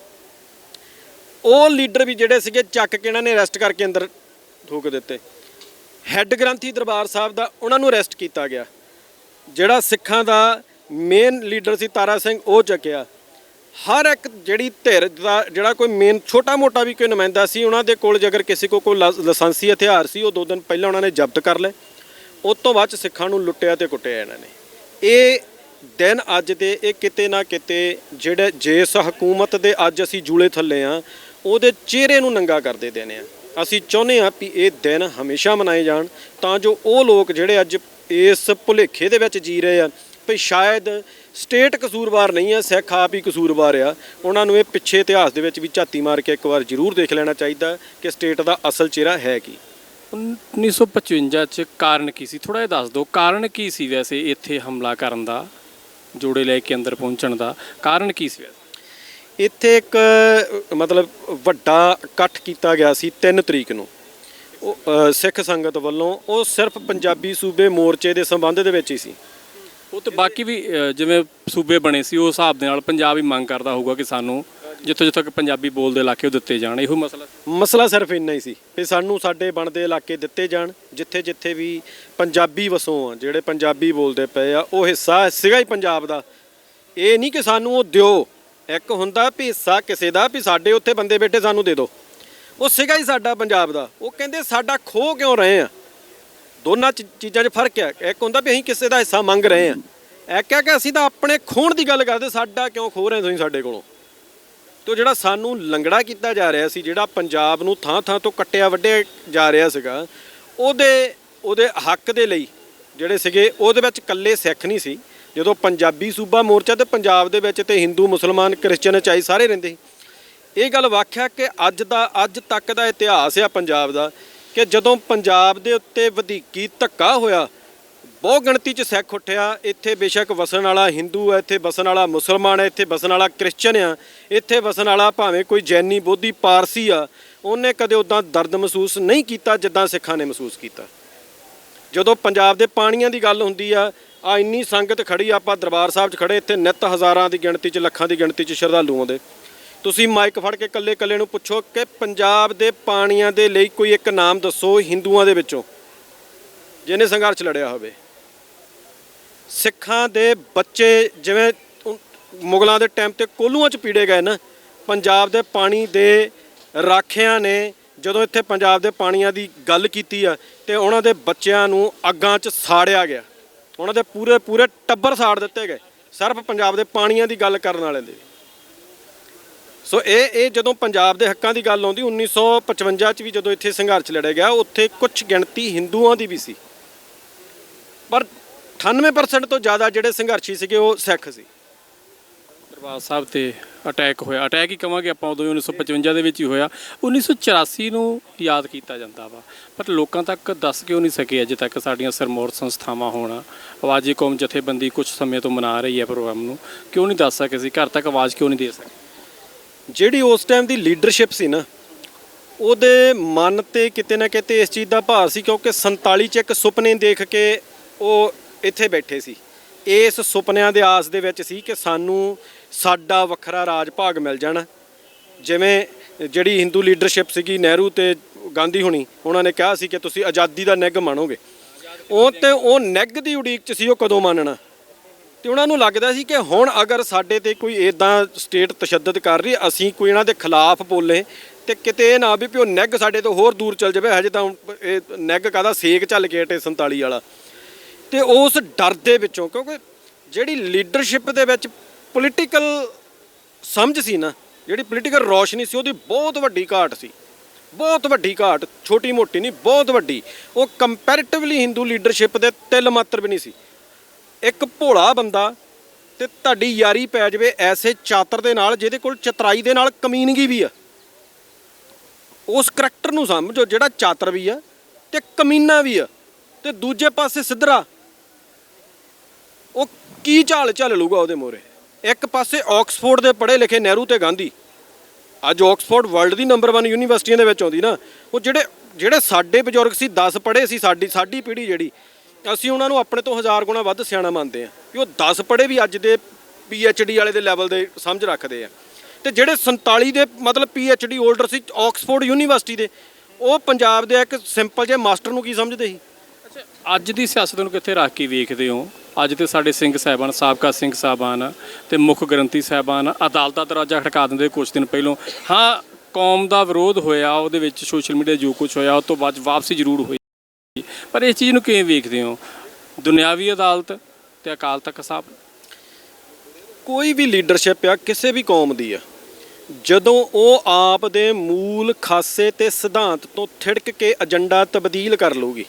ਉਹ ਲੀਡਰ ਵੀ ਜਿਹੜੇ ਸੀਗੇ, ਚੱਕ ਕੇ ਇਹਨਾਂ ਨੇ ਅਰੈਸਟ ਕਰਕੇ ਅੰਦਰ ਠੋਕ ਦਿੱਤੇ। ਹੈੱਡ ਗ੍ਰੰਥੀ ਦਰਬਾਰ ਸਾਹਿਬ ਦਾ ਉਹਨਾਂ ਨੂੰ ਅਰੈਸਟ ਕੀਤਾ ਗਿਆ। ਜਿਹੜਾ ਸਿੱਖਾਂ ਦਾ ਮੇਨ ਲੀਡਰ ਸੀ ਤਾਰਾ ਸਿੰਘ, ਉਹ ਚੱਕਿਆ। ਹਰ ਇੱਕ ਜਿਹੜੀ ਧਿਰ ਦਾ ਜਿਹੜਾ ਕੋਈ ਮੇਨ ਛੋਟਾ ਮੋਟਾ ਵੀ ਕੋਈ ਨੁਮਾਇੰਦਾ ਸੀ, ਉਹਨਾਂ ਦੇ ਕੋਲ ਜੇਕਰ ਕਿਸੇ ਕੋਲ ਕੋਈ ਲਾ- ਲਾਇਸੈਂਸੀ ਹਥਿਆਰ ਸੀ, ਉਹ ਦੋ ਦਿਨ ਪਹਿਲਾਂ ਉਹਨਾਂ ਨੇ ਜ਼ਬਤ ਕਰ ਲਏ। ਉਸ ਤੋਂ ਬਾਅਦ 'ਚ ਸਿੱਖਾਂ ਨੂੰ ਲੁੱਟਿਆ ਤੇ ਕੁੱਟਿਆ ਇਹਨਾਂ ਨੇ। ਇਹ ਦਿਨ ਅੱਜ ਦੇ, ਇਹ ਕਿਤੇ ਨਾ ਕਿਤੇ ਜਿਹੜੇ ਜਿਸ ਹਕੂਮਤ ਦੇ ਅੱਜ ਅਸੀਂ ਜੂਲੇ ਥੱਲੇ ਆ, ਉਹਦੇ ਚਿਹਰੇ ਨੂੰ ਨੰਗਾ ਕਰਦੇ ਦੇਣੇ ਆ। ਅਸੀਂ ਚਾਹੁੰਦੇ ਆ ਵੀ ਇਹ ਦਿਨ ਹਮੇਸ਼ਾ ਮਨਾਏ ਜਾਣ, ਤਾਂ ਜੋ ਉਹ ਲੋਕ ਜਿਹੜੇ ਅੱਜ ਇਸ ਭੁਲੇਖੇ ਦੇ ਵਿੱਚ ਜੀ ਰਹੇ ਆ, ਵੀ ਸ਼ਾਇਦ ਸਟੇਟ ਕਸੂਰਵਾਰ ਨਹੀਂ ਆ ਸਿੱਖ ਆਪ ਹੀ ਕਸੂਰਵਾਰ ਆ। ਉਹਨਾਂ ਨੂੰ ਇਹ ਪਿੱਛੇ ਇਤਿਹਾਸ ਦੇ ਵਿੱਚ ਵੀ ਝਾਤੀ ਮਾਰ ਕੇ ਇੱਕ ਵਾਰ ਜ਼ਰੂਰ ਦੇਖ ਲੈਣਾ ਚਾਹੀਦਾ ਕਿ ਸਟੇਟ ਦਾ ਅਸਲ ਚਿਹਰਾ ਹੈ ਕੀ। 1955 ਚ ਕਾਰਨ ਕੀ ਸੀ? ਥੋੜਾ ਜਿਹਾ ਦੱਸ ਦਿਓ ਕਾਰਨ ਕੀ ਸੀ ਵੈਸੇ ਇੱਥੇ ਹਮਲਾ ਕਰਨ ਦਾ ਜੋੜੇ ਲੈ ਕੇ ਅੰਦਰ ਪਹੁੰਚਣ ਦਾ? ਕਾਰਨ ਕੀ ਸੀ ਵੈਸੇ? ਇੱਥੇ ਇੱਕ ਮਤਲਬ ਵੱਡਾ ਇਕੱਠ ਕੀਤਾ ਗਿਆ ਸੀ 3 ਤਰੀਕ ਨੂੰ। ਉਹ ਸਿੱਖ ਸੰਗਤ ਵੱਲੋਂ ਉਹ ਸਿਰਫ ਪੰਜਾਬੀ ਸੂਬੇ ਮੋਰਚੇ ਦੇ ਸੰਬੰਧ ਦੇ ਵਿੱਚ ਹੀ ਸੀ। ਉਹ ਤੇ ਬਾਕੀ ਵੀ ਅ, ਜਿਵੇਂ ਸੂਬੇ ਬਣੇ ਸੀ ਉਸ ਹਿਸਾਬ ਦੇ ਨਾਲ ਪੰਜਾਬ ਹੀ ਮੰਗ ਕਰਦਾ ਹੋਊਗਾ ਕਿ ਸਾਨੂੰ ਜਿੱਥੋਂ ਜਿੱਥੋਂ ਕਿ ਪੰਜਾਬੀ ਬੋਲਦੇ ਇਲਾਕੇ ਉਹ ਦਿੱਤੇ ਜਾਣ ਇਹੋ ਮਸਲਾ ਮਸਲਾ ਸਿਰਫ ਇੰਨਾ ਹੀ ਸੀ ਕਿ ਸਾਨੂੰ ਸਾਡੇ ਬਣਦੇ ਇਲਾਕੇ ਦਿੱਤੇ ਜਾਣ ਜਿੱਥੇ ਜਿੱਥੇ ਵੀ ਪੰਜਾਬੀ ਵਸੋਂ ਆ ਜਿਹੜੇ ਪੰਜਾਬੀ ਬੋਲਦੇ ਪਏ ਆ ਉਹ ਹਿੱਸਾ ਸੀਗਾ ਹੀ ਪੰਜਾਬ ਦਾ। ਇਹ ਨਹੀਂ ਕਿ ਸਾਨੂੰ ਉਹ ਦਿਓ ਇੱਕ ਹੁੰਦਾ ਵੀ ਹਿੱਸਾ ਕਿਸੇ ਦਾ ਵੀ ਸਾਡੇ ਉੱਥੇ ਬੰਦੇ ਬੈਠੇ ਸਾਨੂੰ ਦੇ ਦਿਓ ਉਹ ਸੀਗਾ ਹੀ ਸਾਡਾ ਪੰਜਾਬ ਦਾ। ਉਹ ਕਹਿੰਦੇ ਸਾਡਾ ਖੋਹ ਕਿਉਂ ਰਹੇ ਆ? ਦੋਨਾਂ ਚੀਜ਼ਾਂ 'ਚ ਫ਼ਰਕ ਹੈ। ਇੱਕ ਹੁੰਦਾ ਵੀ ਅਸੀਂ ਕਿਸੇ ਦਾ ਹਿੱਸਾ ਮੰਗ ਰਹੇ ਹਾਂ। ਇੱਕ ਹੈ ਕਿ ਅਸੀਂ ਤਾਂ ਆਪਣੇ ਖੋਣ ਦੀ ਗੱਲ ਕਰਦੇ, ਸਾਡਾ ਕਿਉਂ ਖੋ ਰਹੇ ਤੁਸੀਂ ਸਾਡੇ ਕੋਲੋਂ? ਤੋ ਜਿਹੜਾ ਸਾਨੂੰ ਲੰਗੜਾ ਕੀਤਾ ਜਾ ਰਿਹਾ ਸੀ, ਜਿਹੜਾ ਪੰਜਾਬ ਨੂੰ ਥਾਂ ਥਾਂ ਤੋਂ ਕੱਟਿਆ ਵੱਢਿਆ ਜਾ ਰਿਹਾ ਸੀਗਾ, ਉਹਦੇ ਉਹਦੇ ਹੱਕ ਦੇ ਲਈ ਜਿਹੜੇ ਸੀਗੇ, ਉਹਦੇ ਵਿੱਚ ਇਕੱਲੇ ਸਿੱਖ ਨਹੀਂ ਸੀ। ਜਦੋਂ ਪੰਜਾਬੀ ਸੂਬਾ ਮੋਰਚਾ ਤੇ ਪੰਜਾਬ ਦੇ ਵਿੱਚ ਤੇ ਹਿੰਦੂ, ਮੁਸਲਮਾਨ ਕ੍ਰਿਸਚੀਅਨ ਚਾਈ ਸਾਰੇ ਰਹਿੰਦੇ ਸੀ। ਇਹ ਗੱਲ ਵਾਕਿਆ ਕਿ ਅੱਜ ਦਾ, ਅੱਜ ਤੱਕ ਦਾ ਇਤਿਹਾਸ ਆ ਪੰਜਾਬ ਦਾ ਕਿ ਜਦੋਂ ਪੰਜਾਬ ਦੇ ਉੱਤੇ ਵਧੀਕੀ ਧੱਕਾ ਹੋਇਆ ਬਹੁ ਗਿਣਤੀ 'ਚ ਸਿੱਖ ਉੱਠਿਆ, ਇੱਥੇ ਬੇਸ਼ੱਕ ਵਸਣ ਵਾਲਾ ਹਿੰਦੂ ਹੈ ਇੱਥੇ ਵਸਣ ਵਾਲਾ ਮੁਸਲਮਾਨ ਹੈ ਇੱਥੇ ਵਸਣ ਵਾਲਾ ਕ੍ਰਿਸਚੀਅਨ ਆ, ਇੱਥੇ ਵਸਣ ਵਾਲਾ ਭਾਵੇਂ ਕੋਈ ਜੈਨੀ ਬੋਧੀ ਪਾਰਸੀ ਆ, ਉਹਨੇ ਕਦੇ ਉਦਾਂ ਦਰਦ ਮਹਿਸੂਸ ਨਹੀਂ ਕੀਤਾ ਜਿੱਦਾਂ ਸਿੱਖਾਂ ਨੇ ਮਹਿਸੂਸ ਕੀਤਾ। ਜਦੋਂ ਪੰਜਾਬ ਦੇ ਪਾਣੀਆਂ ਦੀ ਗੱਲ ਹੁੰਦੀ ਆ ਆ ਇੰਨੀ ਸੰਗਤ ਖੜੀ, ਆਪਾਂ ਦਰਬਾਰ ਸਾਹਿਬ 'ਚ ਖੜੇ, ਇੱਥੇ ਨਿਤ ਹਜ਼ਾਰਾਂ ਦੀ ਗਿਣਤੀ 'ਚ, ਲੱਖਾਂ ਦੀ ਗਿਣਤੀ 'ਚ ਸ਼ਰਧਾਲੂ ਆਉਂਦੇ। ਤੁਸੀਂ ਮਾਈਕ ਫੜ ਕੇ ਕੱਲੇ ਕੱਲੇ ਨੂੰ ਪੁੱਛੋ ਕਿ ਪੰਜਾਬ ਦੇ ਪਾਣੀਆਂ ਦੇ ਲਈ ਕੋਈ ਇੱਕ ਨਾਮ ਦੱਸੋ ਹਿੰਦੂਆਂ ਦੇ ਵਿੱਚੋਂ, ਜਿਹਨੇ ਸੰਘਰਸ਼ ਲੜਿਆ ਹੋਵੇ। ਸਿੱਖਾਂ ਦੇ ਬੱਚੇ ਜਿਵੇਂ ਮੁਗਲਾਂ ਦੇ ਟਾਈਮ ਤੇ ਕੋਲੂਆਂ 'ਚ ਪੀੜੇ ਗਏ ਨਾ, ਪੰਜਾਬ ਦੇ ਪਾਣੀ ਦੇ ਰਾਖਿਆਂ ਨੇ ਜਦੋਂ ਇੱਥੇ ਪੰਜਾਬ ਦੇ ਪਾਣੀਆਂ ਦੀ ਗੱਲ ਕੀਤੀ ਆ, ਤੇ ਉਹਨਾਂ ਦੇ ਬੱਚਿਆਂ ਨੂੰ ਅੱਗਾਂ 'ਚ ਸਾੜਿਆ ਗਿਆ। ਉਹਨਾਂ ਦੇ ਪੂਰੇ ਪੂਰੇ ਟੱਬਰ ਸਾੜ ਦਿੱਤੇ ਗਏ, ਸਿਰਫ ਪੰਜਾਬ ਦੇ ਪਾਣੀਆਂ ਦੀ ਗੱਲ ਕਰਨ ਵਾਲੇ ਦੇ। ਸੋ ਇਹ ਇਹ ਜਦੋਂ ਪੰਜਾਬ ਦੇ ਹੱਕਾਂ ਦੀ ਗੱਲ ਆਉਂਦੀ 1955 ਚ ਵੀ ਜਦੋਂ ਇੱਥੇ ਸੰਘਰਸ਼ ਲੜਿਆ ਗਿਆ, ਉੱਥੇ ਕੁਝ ਗਿਣਤੀ ਹਿੰਦੂਆਂ ਦੀ ਵੀ ਸੀ। ਪਰ 98% ਤੋਂ ਜ਼ਿਆਦਾ ਜਿਹੜੇ ਸੰਘਰਸ਼ੀ ਸੀਗੇ, ਉਹ ਸਿੱਖ ਸੀ। ਦਰਬਾਰ ਸਾਹਿਬ ਤੇ ਅਟੈਕ ਹੋਇਆ। ਅਟੈਕ ਹੀ ਕਵਾਂਗੇ ਆਪਾਂ, ਉਦੋਂ ਹੀ 1955 ਦੇ ਵਿੱਚ ਹੀ ਹੋਇਆ। 1984 ਨੂੰ ਯਾਦ ਕੀਤਾ ਜਾਂਦਾ ਵਾ। ਪਰ ਲੋਕਾਂ ਤੱਕ ਦੱਸ ਕਿਉਂ ਨਹੀਂ ਸਕੇ ਅਜੇ ਤੱਕ ਸਾਡੀਆਂ ਸਰਮੌਰ ਸੰਸਥਾਵਾਂ ਹੋਣ। ਆਵਾਜ਼ੀ ਕੌਮ ਜਥੇਬੰਦੀ ਕੁਝ ਸਮੇਂ ਤੋਂ ਮਨਾ ਰਹੀ ਹੈ ਪ੍ਰੋਗਰਾਮ ਨੂੰ। ਕਿਉਂ ਨਹੀਂ ਦੱਸ ਸਕੇ ਸੀ? ਘਰ ਤੱਕ ਆਵਾਜ਼ ਕਿਉਂ ਨਹੀਂ ਦੇ ਸਕੇ? ਜਿਹੜੀ ਉਸ ਟਾਈਮ ਦੀ ਲੀਡਰਸ਼ਿਪ ਸੀ ਨਾ, ਉਹਦੇ ਮਨ ਤੇ ਕਿਤੇ ਨਾ ਕਿਤੇ ਇਸ ਚੀਜ਼ ਦਾ ਭਾਰ ਸੀ ਕਿਉਂਕਿ 47 ਚ ਇੱਕ ਸੁਪਨੇ ਦੇਖ ਕੇ ਉਹ ਇੱਥੇ ਬੈਠੇ ਸੀ। ਇਸ ਸੁਪਨਿਆਂ ਦੇ ਆਸ ਦੇ ਵਿੱਚ ਸੀ ਕਿ ਸਾਨੂੰ ਸਾਡਾ ਵੱਖਰਾ ਰਾਜ ਭਾਗ ਮਿਲ ਜਾਣਾ। ਜਿਵੇਂ ਜਿਹੜੀ ਹਿੰਦੂ ਲੀਡਰਸ਼ਿਪ ਸੀਗੀ ਨਹਿਰੂ ਤੇ ਗਾਂਧੀ ਹੁਣੀ, ਉਹਨਾਂ ਨੇ ਕਿਹਾ ਸੀ ਕਿ ਤੁਸੀਂ ਆਜ਼ਾਦੀ ਦਾ ਨਿੱਘ ਮਾਣੋਗੇ ਉਹ ਤੇ ਉਹ ਨਿੱਘ ਦੀ ਉਡੀਕ ਚ ਸੀ, ਉਹ ਕਦੋਂ ਮੰਨਣਾ? ਤੇ ਉਹਨਾਂ ਨੂੰ ਲੱਗਦਾ ਸੀ ਕਿ ਹੁਣ ਅਗਰ ਸਾਡੇ ਤੇ ਕੋਈ ਇਦਾਂ ਸਟੇਟ ਤਸ਼ੱਦਦ ਕਰ ਰਹੀ ਅਸੀਂ ਕੋਈ ਇਹਨਾਂ ਦੇ ਖਿਲਾਫ ਬੋਲੇ ਤੇ ਕਿਤੇ ਇਹ ਨਾ ਵੀ ਵੀ ਉਹ ਨਿੱਘ ਸਾਡੇ ਤੋਂ ਹੋਰ ਦੂਰ ਚਲ ਜਾਵੇ, ਹਜੇ ਤਾਂ ਹੁਣ ਇਹ ਨਿੱਘ ਕਾਦਾ ਸੇਕ ਚੱਲ ਕੇ ਟੇ 47 ਵਾਲਾ। ਤੇ ਉਸ ਡਰ ਦੇ ਵਿੱਚੋਂ, ਕਿਉਂਕਿ ਜਿਹੜੀ ਲੀਡਰਸ਼ਿਪ ਦੇ ਵਿੱਚ ਪੋਲੀਟੀਕਲ ਸਮਝ ਸੀ ਨਾ, ਜਿਹੜੀ ਪੋਲੀਟੀਕਲ ਰੋਸ਼ਨੀ ਸੀ, ਉਹਦੀ ਬਹੁਤ ਵੱਡੀ ਘਾਟ ਸੀ। ਬਹੁਤ ਵੱਡੀ ਘਾਟ, ਛੋਟੀ ਮੋਟੀ ਨਹੀਂ, ਬਹੁਤ ਵੱਡੀ। ਉਹ ਕੰਪੈਰੀਟਿਵਲੀ ਹਿੰਦੂ ਲੀਡਰਸ਼ਿਪ ਦੇ ਤਿਲ ਮਾਤਰ ਵੀ ਨਹੀਂ ਸੀ। ਇੱਕ ਭੋਲਾ ਬੰਦਾ ਤੇ ਤੁਹਾਡੀ ਯਾਰੀ ਪੈ ਜਾਵੇ ਐਸੇ ਚਾਤਰ ਦੇ ਨਾਲ, ਜਿਹਦੇ ਕੋਲ ਚਤਰਾਈ ਦੇ ਨਾਲ ਕਮੀਨਗੀ ਵੀ ਆ। ਉਸ ਕਰੈਕਟਰ ਨੂੰ ਸਮਝੋ ਜਿਹੜਾ ਚਾਤਰ ਵੀ ਆ ਤੇ ਕਮੀਨਾ ਵੀ ਆ ਤੇ ਦੂਜੇ ਪਾਸੇ ਸਿੱਧਰਾ। ਉਹ ਕੀ ਝਾਲ ਚੱਲ ਲੂਗਾ ਉਹਦੇ ਮੋਰੇ ਇੱਕ ਪਾਸੇ ਆਕਸਫੋਰਡ ਦੇ ਪੜ੍ਹੇ ਲਿਖੇ ਨਹਿਰੂ ਤੇ ਗਾਂਧੀ। ਅੱਜ ਆਕਸਫੋਰਡ ਵਰਲਡ ਦੀ ਨੰਬਰ 1 ਯੂਨੀਵਰਸਿਟੀਆਂ ਦੇ ਵਿੱਚ ਆਉਂਦੀ ਨਾ, ਉਹ ਜਿਹੜੇ ਜਿਹੜੇ ਸਾਡੇ ਬਜ਼ੁਰਗ ਸੀ 10 ਪੜ੍ਹੇ ਸੀ ਸਾਡੀ ਸਾਡੀ ਪੀੜ੍ਹੀ ਜਿਹੜੀ ਅਸੀਂ ਉਹਨਾਂ ਨੂੰ ਆਪਣੇ ਤੋਂ ਹਜ਼ਾਰ ਗੁਣਾ ਵੱਧ ਸਿਆਣਾ ਮੰਨਦੇ ਆ ਕਿ ਉਹ 10 ਪੜ੍ਹੇ ਵੀ ਅੱਜ ਦੇ ਡੀ ਵਾਲੇ ਦੇ ਲੈਵਲ ਦੇ ਸਮਝ ਰੱਖਦੇ ਆ। ਤੇ ਜਿਹੜੇ 47 ਦੇ ਮਤਲਬ ਡੀ ਹੋਲਡਰ ਸੀ ਆਕਸਫੋਰਡ ਯੂਨੀਵਰਸਿਟੀ ਦੇ, ਉਹ ਪੰਜਾਬ ਦੇ ਇੱਕ ਸਿੰਪਲ ਜਿਹੇ ਮਾਸਟਰ ਨੂੰ ਕੀ ਸਮਝਦੇ ਸੀ? ਅੱਛਾ, ਅੱਜ ਦੀ ਸਿਆਸਤ ਨੂੰ ਕਿੱਥੇ ਰੱਖ ਕੇ ਵੇਖਦੇ ਹੋ? ਅੱਜ ਤੇ ਸਾਡੇ ਸਿੰਘ ਸਾਹਿਬਾਨ, ਸਾਬਕਾ ਸਿੰਘ ਸਾਹਿਬਾਨ ਤੇ ਮੁੱਖ ਗ੍ਰੰਥੀ ਸਾਹਿਬਾਨ ਅਦਾਲਤ ਦਾ ਦਰਵਾਜ਼ਾ ਖੜਕਾ ਦਿੰਦੇ ਕੁਝ ਦਿਨ ਪਹਿਲਾਂ। ਹਾਂ, ਕੌਮ ਦਾ ਵਿਰੋਧ ਹੋਇਆ, ਉਹਦੇ ਵਿੱਚ ਸੋਸ਼ਲ ਮੀਡੀਆ ਜੋ ਕੁਝ ਹੋਇਆ, ਉਹ ਤੋਂ ਬਾਅਦ ਵਾਪਸੀ ਜ਼ਰੂਰ ਹੋਈ। ਪਰ ਇਸ ਚੀਜ਼ ਨੂੰ ਕਿਵੇਂ ਵੇਖਦੇ ਹੋ? ਦੁਨਿਆਵੀ ਅਦਾਲਤ ਤੇ ਅਕਾਲ ਤਖਤ ਸਾਹਿਬ? ਕੋਈ ਵੀ ਲੀਡਰਸ਼ਿਪ ਆ, ਕਿਸੇ ਵੀ ਕੌਮ ਦੀ ਆ, ਜਦੋਂ ਉਹ ਆਪ ਦੇ ਮੂਲ ਖਾਸੇ ਤੇ ਸਿਧਾਂਤ ਤੋਂ ਥਿੜਕ ਕੇ ਏਜੰਡਾ ਤਬਦੀਲ ਕਰ ਲੂਗੀ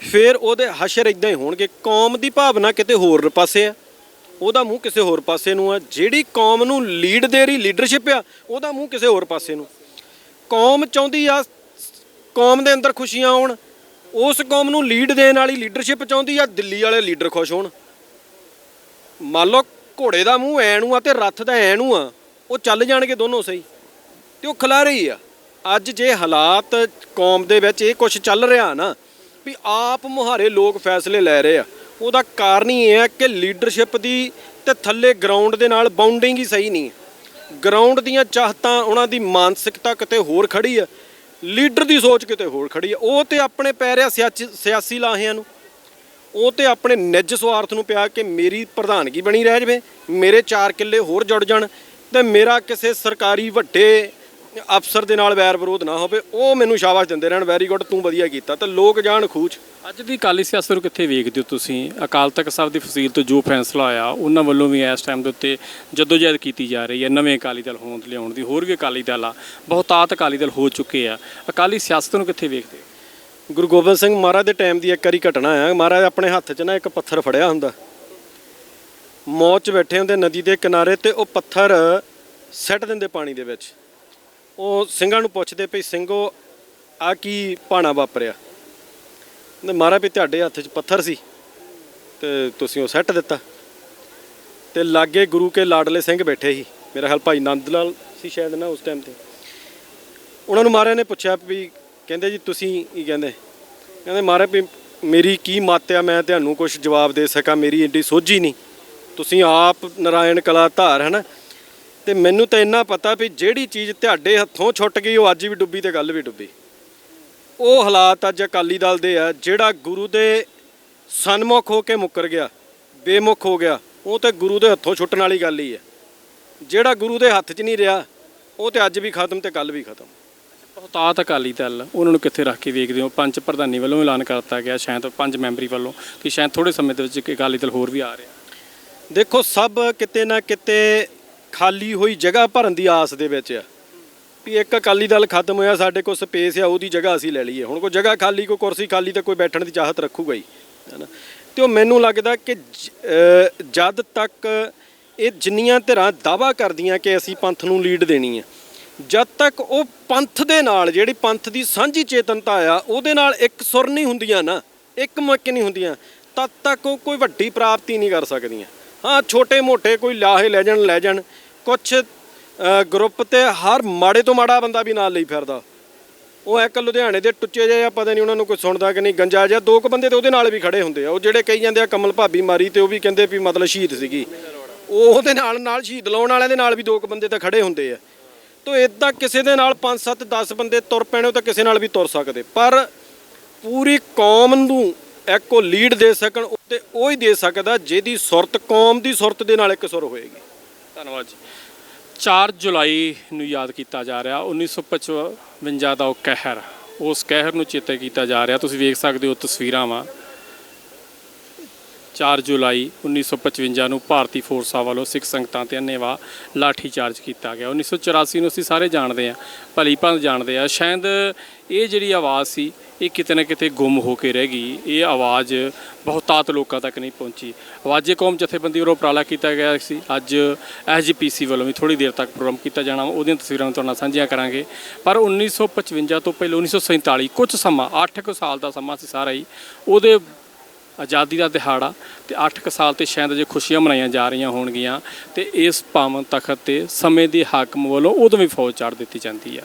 ਫਿਰ ਉਹਦੇ ਹਸ਼ਰ ਇਦਾਂ ਹੀ ਹੋਣਗੇ। ਕੌਮ ਦੀ ਭਾਵਨਾ ਕਿਤੇ ਹੋਰ ਪਾਸੇ ਆ, ਉਹਦਾ ਮੂੰਹ ਕਿਸੇ ਹੋਰ ਪਾਸੇ ਨੂੰ ਆ। ਜਿਹੜੀ ਕੌਮ ਨੂੰ ਲੀਡ ਦੇ ਰਹੀ ਲੀਡਰਸ਼ਿਪ ਆ, ਉਹਦਾ ਮੂੰਹ ਕਿਸੇ ਹੋਰ ਪਾਸੇ ਨੂੰ। ਕੌਮ ਚਾਹੁੰਦੀ ਆ, ਕੌਮ ਦੇ ਅੰਦਰ ਖੁਸ਼ੀਆਂ ਆਉਣ ਉਸ ਕੌਮ ਨੂੰ ਲੀਡ ਦੇਣ ਵਾਲੀ ਲੀਡਰਸ਼ਿਪ ਚਾਹੁੰਦੀ ਆ, ਦਿੱਲੀ ਵਾਲੇ ਲੀਡਰ ਖੁਸ਼ ਹੋਣ। ਮੰਨ ਲਓ ਘੋੜੇ ਦਾ ਮੂੰਹ ਐ ਨੂੰ ਆ ਤੇ ਰੱਥ ਦਾ ਐ ਨੂੰ ਆ, ਉਹ ਚੱਲ ਜਾਣਗੇ ਦੋਨੋਂ ਸਹੀ। ਤੇ ਉਹ ਖਿਲਾ ਰਹੀ ਆ। ਅੱਜ ਜੇ ਹਾਲਾਤ ਕੌਮ ਦੇ ਵਿੱਚ ਇਹ ਕੁਝ ਚੱਲ ਰਿਹਾ ਨਾ, ਵੀ ਆਪ ਮੁਹਾਰੇ ਲੋਕ ਫੈਸਲੇ ਲੈ ਰਹੇ ਆ, ਉਹਦਾ ਕਾਰਨ ਹੀ ਇਹ ਹੈ ਕਿ ਲੀਡਰਸ਼ਿਪ ਦੀ ਤੇ ਥੱਲੇ ਗਰਾਊਂਡ ਦੇ ਨਾਲ ਬਾਉਂਡਿੰਗ ਹੀ ਸਹੀ ਨਹੀਂ ਹੈ ਗਰਾਊਂਡ ਦੀਆਂ ਚਾਹਤਾਂ, ਉਹਨਾਂ ਦੀ ਮਾਨਸਿਕਤਾ ਕਿਤੇ ਹੋਰ ਖੜੀ ਆ ਲੀਡਰ ਦੀ ਸੋਚ ਕਿਤੇ ਹੋਰ ਖੜੀ ਹੈ। ਉਹ ਤੇ ਆਪਣੇ ਪੈ ਰਿਹਾ ਸਿਆਸੀ ਸਿਆਸੀ ਲਾਹਿਆਂ ਨੂੰ। ਉਹ ਤੇ ਆਪਣੇ ਨਿੱਜ ਸਵਾਰਥ ਨੂੰ ਪਿਆ ਕਿ ਮੇਰੀ ਪ੍ਰਧਾਨਗੀ ਬਣੀ ਰਹਿ ਜਵੇ। ਮੇਰੇ 4 ਕਿੱਲੇ ਹੋਰ ਜੁੜ ਜਾਣ ਤੇ ਮੇਰਾ ਕਿਸੇ ਸਰਕਾਰੀ ਵੱਡੇ ਅਫਸਰ ਦੇ ਨਾਲ ਵੈਰ ਵਿਰੋਧ ਨਾ ਹੋਵੇ ਉਹ ਮੈਨੂੰ ਸ਼ਾਬਾਸ਼ ਦਿੰਦੇ ਰਹਿਣ ਵੈਰੀ ਗੁੱਡ ਤੂੰ ਵਧੀਆ ਕੀਤਾ। ਤੇ ਲੋਕ ਜਾਣ ਖੂਚ। ਅੱਜ ਦੀ ਕਾਲੀ ਸਿਆਸਤ ਨੂੰ ਕਿੱਥੇ ਵੇਖਦੇ ਹੋ ਤੁਸੀਂ? ਅਕਾਲ ਤਖਤ ਸਾਹਿਬ ਦੀ ਫਸੀਲ ਤੋਂ ਜੋ ਫੈਸਲਾ ਆਇਆ ਉਹਨਾਂ ਵੱਲੋਂ ਵੀ ਇਸ ਟਾਈਮ ਦੇ ਉੱਤੇ ਜਦੋਜਹਿਦ ਕੀਤੀ ਜਾ ਰਹੀ ਹੈ ਨਵੇਂ ਅਕਾਲੀ ਦਲ ਹੋਂਦ ਲਿਆਉਣ ਦੀ ਹੋਰ ਵੀ ਅਕਾਲੀ ਦਲ ਆ ਬਹੁਤਾਤ ਅਕਾਲੀ ਦਲ ਹੋ ਚੁੱਕੇ ਆ। ਅਕਾਲੀ ਸਿਆਸਤ ਨੂੰ ਕਿੱਥੇ ਵੇਖਦੇ ਗੁਰੂ ਗੋਬਿੰਦ ਸਿੰਘ ਮਹਾਰਾਜ ਦੇ ਟਾਈਮ ਦੀ ਇੱਕ ਵਾਰੀ ਘਟਨਾ ਆ ਮਹਾਰਾਜ ਆਪਣੇ ਹੱਥ 'ਚ ਨਾ ਇੱਕ ਪੱਥਰ ਫੜਿਆ ਹੁੰਦਾ। ਮੌਤ 'ਚ ਬੈਠੇ ਹੁੰਦੇ ਨਦੀ ਦੇ ਕਿਨਾਰੇ ਤੇ ਉਹ ਪੱਥਰ ਸੱਟ ਦਿੰਦੇ ਪਾਣੀ ਦੇ ਵਿੱਚ। ਉਹ ਸਿੰਘਾਂ ਨੂੰ ਪੁੱਛਦੇ ਭਈ ਸਿੰਘੋ ਆ ਕੀ ਪਾਣਾ ਵਾਪਰਿਆ? ਤੇ ਮਹਾਰਾਜ ਵੀ ਤੁਹਾਡੇ ਹੱਥ 'ਚ ਪੱਥਰ ਸੀ ਤੇ ਤੁਸੀਂ ਉਹ ਸੱਟ ਦਿੱਤਾ। ਤੇ ਲਾਗੇ ਗੁਰੂ ਕੇ ਲਾਡਲੇ ਸਿੰਘ ਬੈਠੇ ਸੀ। ਮੇਰਾ ਖਿਆਲ ਭਾਈ ਨੰਦ ਲਾਲ ਸੀ ਸ਼ਾਇਦ ਨਾ ਉਸ ਟਾਈਮ ਤੇ। ਉਹਨਾਂ ਨੂੰ ਮਹਾਰਾਜ ਨੇ ਪੁੱਛਿਆ ਵੀ ਕਹਿੰਦੇ ਜੀ, ਤੁਸੀਂ ਕੀ ਕਹਿੰਦੇ? ਕਹਿੰਦੇ, ਮਹਾਰਾਜ ਵੀ ਮੇਰੀ ਕੀ ਮੱਤ ਆ? ਮੈਂ ਤੁਹਾਨੂੰ ਕੁਝ ਜਵਾਬ ਦੇ ਸਕਾਂ। ਮੇਰੀ ਏਡੀ ਸੋਝੀ ਨਹੀਂ। ਤੁਸੀਂ ਆਪ ਨਰਾਇਣ ਕਲਾ ਧਾਰ ਹੈ ਨਾ ਤੇ ਮੈਨੂੰ ਤਾਂ ਇੰਨਾ ਪਤਾ ਵੀ ਜਿਹੜੀ ਚੀਜ਼ ਤੁਹਾਡੇ ਹੱਥੋਂ ਛੁੱਟ ਗਈ ਉਹ ਅੱਜ ਵੀ ਡੁੱਬੀ ਤੇ ਗੱਲ ਵੀ ਡੁੱਬੀ। ਉਹ ਹਾਲਾਤ ਅੱਜ ਅਕਾਲੀ ਦਲ ਦੇ ਆ ਜਿਹੜਾ ਗੁਰੂ ਦੇ ਸਨਮੁਖ ਹੋ ਕੇ ਮੁੱਕਰ ਗਿਆ ਬੇਮੁਖ ਹੋ ਗਿਆ ਉਹ ਤੇ ਗੁਰੂ ਦੇ ਹੱਥੋਂ ਛੁੱਟਣ ਵਾਲੀ ਗੱਲ ਹੀ ਹੈ। ਜਿਹੜਾ ਗੁਰੂ ਦੇ ਹੱਥ 'ਚ ਨਹੀਂ ਰਿਹਾ ਉਹ ਤੇ ਅੱਜ ਵੀ ਖਤਮ ਤੇ ਕੱਲ ਵੀ ਖਤਮ। ਬਹੁਤਾਤ ਅਕਾਲੀ ਦਲ ਉਹਨਾਂ ਨੂੰ ਕਿੱਥੇ ਰੱਖ ਕੇ ਵੇਖਦੇ ਹੋ? ਪੰਜ ਪ੍ਰਧਾਨੀ ਵੱਲੋਂ ਐਲਾਨ ਕਰਤਾ ਗਿਆ ਸ਼ਾਇਦ ਪੰਜ ਮੈਂਬਰੀ ਵੱਲੋਂ ਕਿ ਸ਼ਾਇਦ ਥੋੜੇ ਸਮੇਂ ਦੇ ਵਿੱਚ ਅਕਾਲੀ ਦਲ ਹੋਰ ਵੀ ਆ ਰਿਹਾ। ਦੇਖੋ ਸਭ ਕਿਤੇ ਨਾ ਕਿਤੇ ਖਾਲੀ ਹੋਈ ਜਗ੍ਹਾ ਭਰਨ ਦੀ ਆਸ ਦੇ ਵਿੱਚ ਆ। ਵੀ ਇੱਕ ਅਕਾਲੀ ਦਲ ਖਤਮ ਹੋਇਆ, ਸਾਡੇ ਕੋਲ ਸਪੇਸ ਆ, ਉਹਦੀ ਜਗ੍ਹਾ ਅਸੀਂ ਲੈ ਲਈਏ। ਹੁਣ ਕੋਈ ਜਗ੍ਹਾ ਖਾਲੀ, ਕੋਈ ਕੁਰਸੀ ਖਾਲੀ ਤਾਂ ਕੋਈ ਬੈਠਣ ਦੀ ਚਾਹਤ ਰੱਖੂਗਾ ਹੀ ਹੈਨਾ ਤੇ ਉਹ ਮੈਨੂੰ ਲੱਗਦਾ ਕਿ ਜਦ ਤੱਕ ਇਹ ਜਿੰਨੀਆਂ ਧਿਰਾਂ ਦਾਵਾ ਕਰਦੀਆਂ ਕਿ ਅਸੀਂ ਪੰਥ ਨੂੰ ਲੀਡ ਦੇਣੀ ਹੈ, ਜਦ ਤੱਕ ਉਹ ਪੰਥ ਦੇ ਨਾਲ, ਜਿਹੜੀ ਪੰਥ ਦੀ ਸਾਂਝੀ ਚੇਤਨਤਾ ਆ, ਉਹਦੇ ਨਾਲ ਇੱਕ ਸੁਰ ਨਹੀਂ ਹੁੰਦੀਆਂ ਨਾ, ਇੱਕ ਮੱਕ ਨਹੀਂ ਹੁੰਦੀਆਂ, ਤਦ ਤੱਕ ਉਹ ਕੋਈ ਵੱਡੀ ਪ੍ਰਾਪਤੀ ਨਹੀਂ ਕਰ ਸਕਦੀਆਂ। ਹਾਂ ਛੋਟੇ ਮੋਟੇ ਕੋਈ ਲਾਹੇ ਲੈ ਜਾਣ ਲੈ ਜਾਣ ਕੁਝ ਗਰੁੱਪ ਤੇ ਹਰ ਮਾੜੇ ਤੋਂ ਮਾੜਾ ਬੰਦਾ ਵੀ ਨਾਲ ਲਈ ਫਿਰਦਾ। ਉਹ ਇੱਕ ਲੁਧਿਆਣੇ ਦੇ ਟੁੱਚੇ ਜਿਹੇ ਆ, ਪਤਾ ਨਹੀਂ ਉਹਨਾਂ ਨੂੰ ਕੋਈ ਸੁਣਦਾ ਕਿ ਨਹੀਂ, ਗੰਜਾ ਜਿਹਾ, ਦੋ ਕੁ ਬੰਦੇ ਤੇ ਉਹਦੇ ਨਾਲ ਵੀ ਖੜੇ ਹੁੰਦੇ ਆ। ਉਹ ਜਿਹੜੇ ਕਹੀ ਜਾਂਦੇ ਆ ਕਮਲ ਭਾਬੀ ਮਾਰੀ ਤੇ ਉਹ ਵੀ ਕਹਿੰਦੇ ਵੀ ਮਤਲਬ ਸ਼ਹੀਦ ਸੀਗੀ। ਉਹ ਉਹਦੇ ਨਾਲ ਨਾਲ ਸ਼ਹੀਦ ਲਾਉਣ ਵਾਲਿਆਂ ਦੇ ਨਾਲ ਵੀ ਦੋ ਕੁ ਬੰਦੇ ਤਾਂ ਖੜੇ ਹੁੰਦੇ ਆ। ਤੋ ਇਦਾਂ ਕਿਸੇ ਦੇ ਨਾਲ 5 7 10 ਬੰਦੇ ਤੁਰ ਪੈਣੇ, ਉਹ ਤਾਂ ਕਿਸੇ ਨਾਲ ਵੀ ਤੁਰ ਸਕਦੇ। ਪਰ ਪੂਰੀ ਕੌਮ ਨੂੰ ਇੱਕੋ ਲੀਡ ਦੇ ਸਕਣ, ਉਹ ਤੇ ਉਹ ਹੀ ਦੇ ਸਕਦਾ ਜਿਹਦੀ ਸੁਰਤ, ਕੌਮ ਦੀ ਸੁਰਤ ਦੇ ਨਾਲ ਇੱਕ ਸੁਰ ਹੋਏਗੀ। ਧੰਨਵਾਦ ਜੀ। 4 ਜੁਲਾਈ ਨੂੰ ਯਾਦ ਕੀਤਾ ਜਾ ਰਿਹਾ 1955 ਦਾ ਉਹ ਕਹਿਰ। ਉਸ ਕਹਿਰ ਨੂੰ ਚੇਤੇ ਕੀਤਾ ਜਾ ਰਿਹਾ। ਤੁਸੀਂ ਵੇਖ ਸਕਦੇ ਹੋ ਤਸਵੀਰਾਂ ਵਾ। 4 ਜੁਲਾਈ 1955 ਨੂੰ ਭਾਰਤੀ ਫੋਰਸਾਂ ਵੱਲੋਂ ਸਿੱਖ ਸੰਗਤਾਂ ਤੇ ਅੰਨੇਵਾ ਲਾਠੀ ਚਾਰਜ ਕੀਤਾ ਗਿਆ। 1984 ਨੂੰ ਅਸੀਂ ਸਾਰੇ ਜਾਣਦੇ ਹਾਂ ਭਲੀ ਭਾਂਤ ਜਾਣਦੇ ਆ ਸ਼ਾਇਦ ਇਹ ਜਿਹੜੀ ਆਵਾਜ਼ ਸੀ ਇਹ ਕਿਤੇ ਨਾ ਕਿਤੇ ਗੁੰਮ ਹੋ ਕੇ ਰਹਿ ਗਈ। ਇਹ ਆਵਾਜ਼ ਬਹੁਤਾਤ ਲੋਕਾਂ ਤੱਕ ਨਹੀਂ ਪਹੁੰਚੀ। ਆਵਾਜ਼ੇ ਕੌਮ ਜਥੇਬੰਦੀ ਵੱਲੋਂ ਉਪਰਾਲਾ ਕੀਤਾ ਗਿਆ ਸੀ। ਅੱਜ ਐਸਜੀਪੀਸੀ ਵੱਲੋਂ ਵੀ ਥੋੜੀ ਦੇਰ ਤੱਕ ਪ੍ਰੋਗਰਾਮ ਕੀਤਾ ਜਾਣਾ ਉਹਦੀਆਂ ਤਸਵੀਰਾਂ ਤੁਹਾਡੇ ਨਾਲ ਸਾਂਝੀਆਂ ਕਰਾਂਗੇ। ਪਰ 1955 ਤੋਂ ਪਹਿਲਾਂ 1947 ਕੁਝ ਸਮਾਂ 8 ਕੁ ਸਾਲ ਦਾ ਸਮਾਂ ਸੀ ਸਾਰਾ ਹੀ। ਉਹਦੇ ਆਜ਼ਾਦੀ ਦਾ ਦਿਹਾੜਾ ਤੇ 8 ਕੁ ਸਾਲ ਤੇ ਸ਼ਾਇਦ ਜੇ ਖੁਸ਼ੀਆਂ ਮਨਾਈਆਂ ਜਾ ਰਹੀਆਂ ਹੋਣਗੀਆਂ ਤੇ ਇਸ ਪਾਵਨ ਤਖਤ ਤੇ ਸਮੇਂ ਦੇ ਹਾਕਮ ਵੱਲੋਂ ਉਦੋਂ ਵੀ ਫੌਜ ਚੜ੍ਹ ਦਿੱਤੀ ਜਾਂਦੀ ਆ।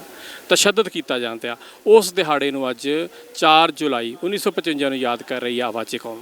ਤਸ਼ੱਦਦ ਕੀਤਾ ਜਾਂਦਾ ਉਸ ਦਿਹਾੜੇ ਨੂੰ ਅੱਜ 4 ਜੁਲਾਈ 1955 ਨੂੰ ਯਾਦ ਕਰ ਰਹੀ ਆ ਆਵਾਜ਼ੇ ਕੌਮ।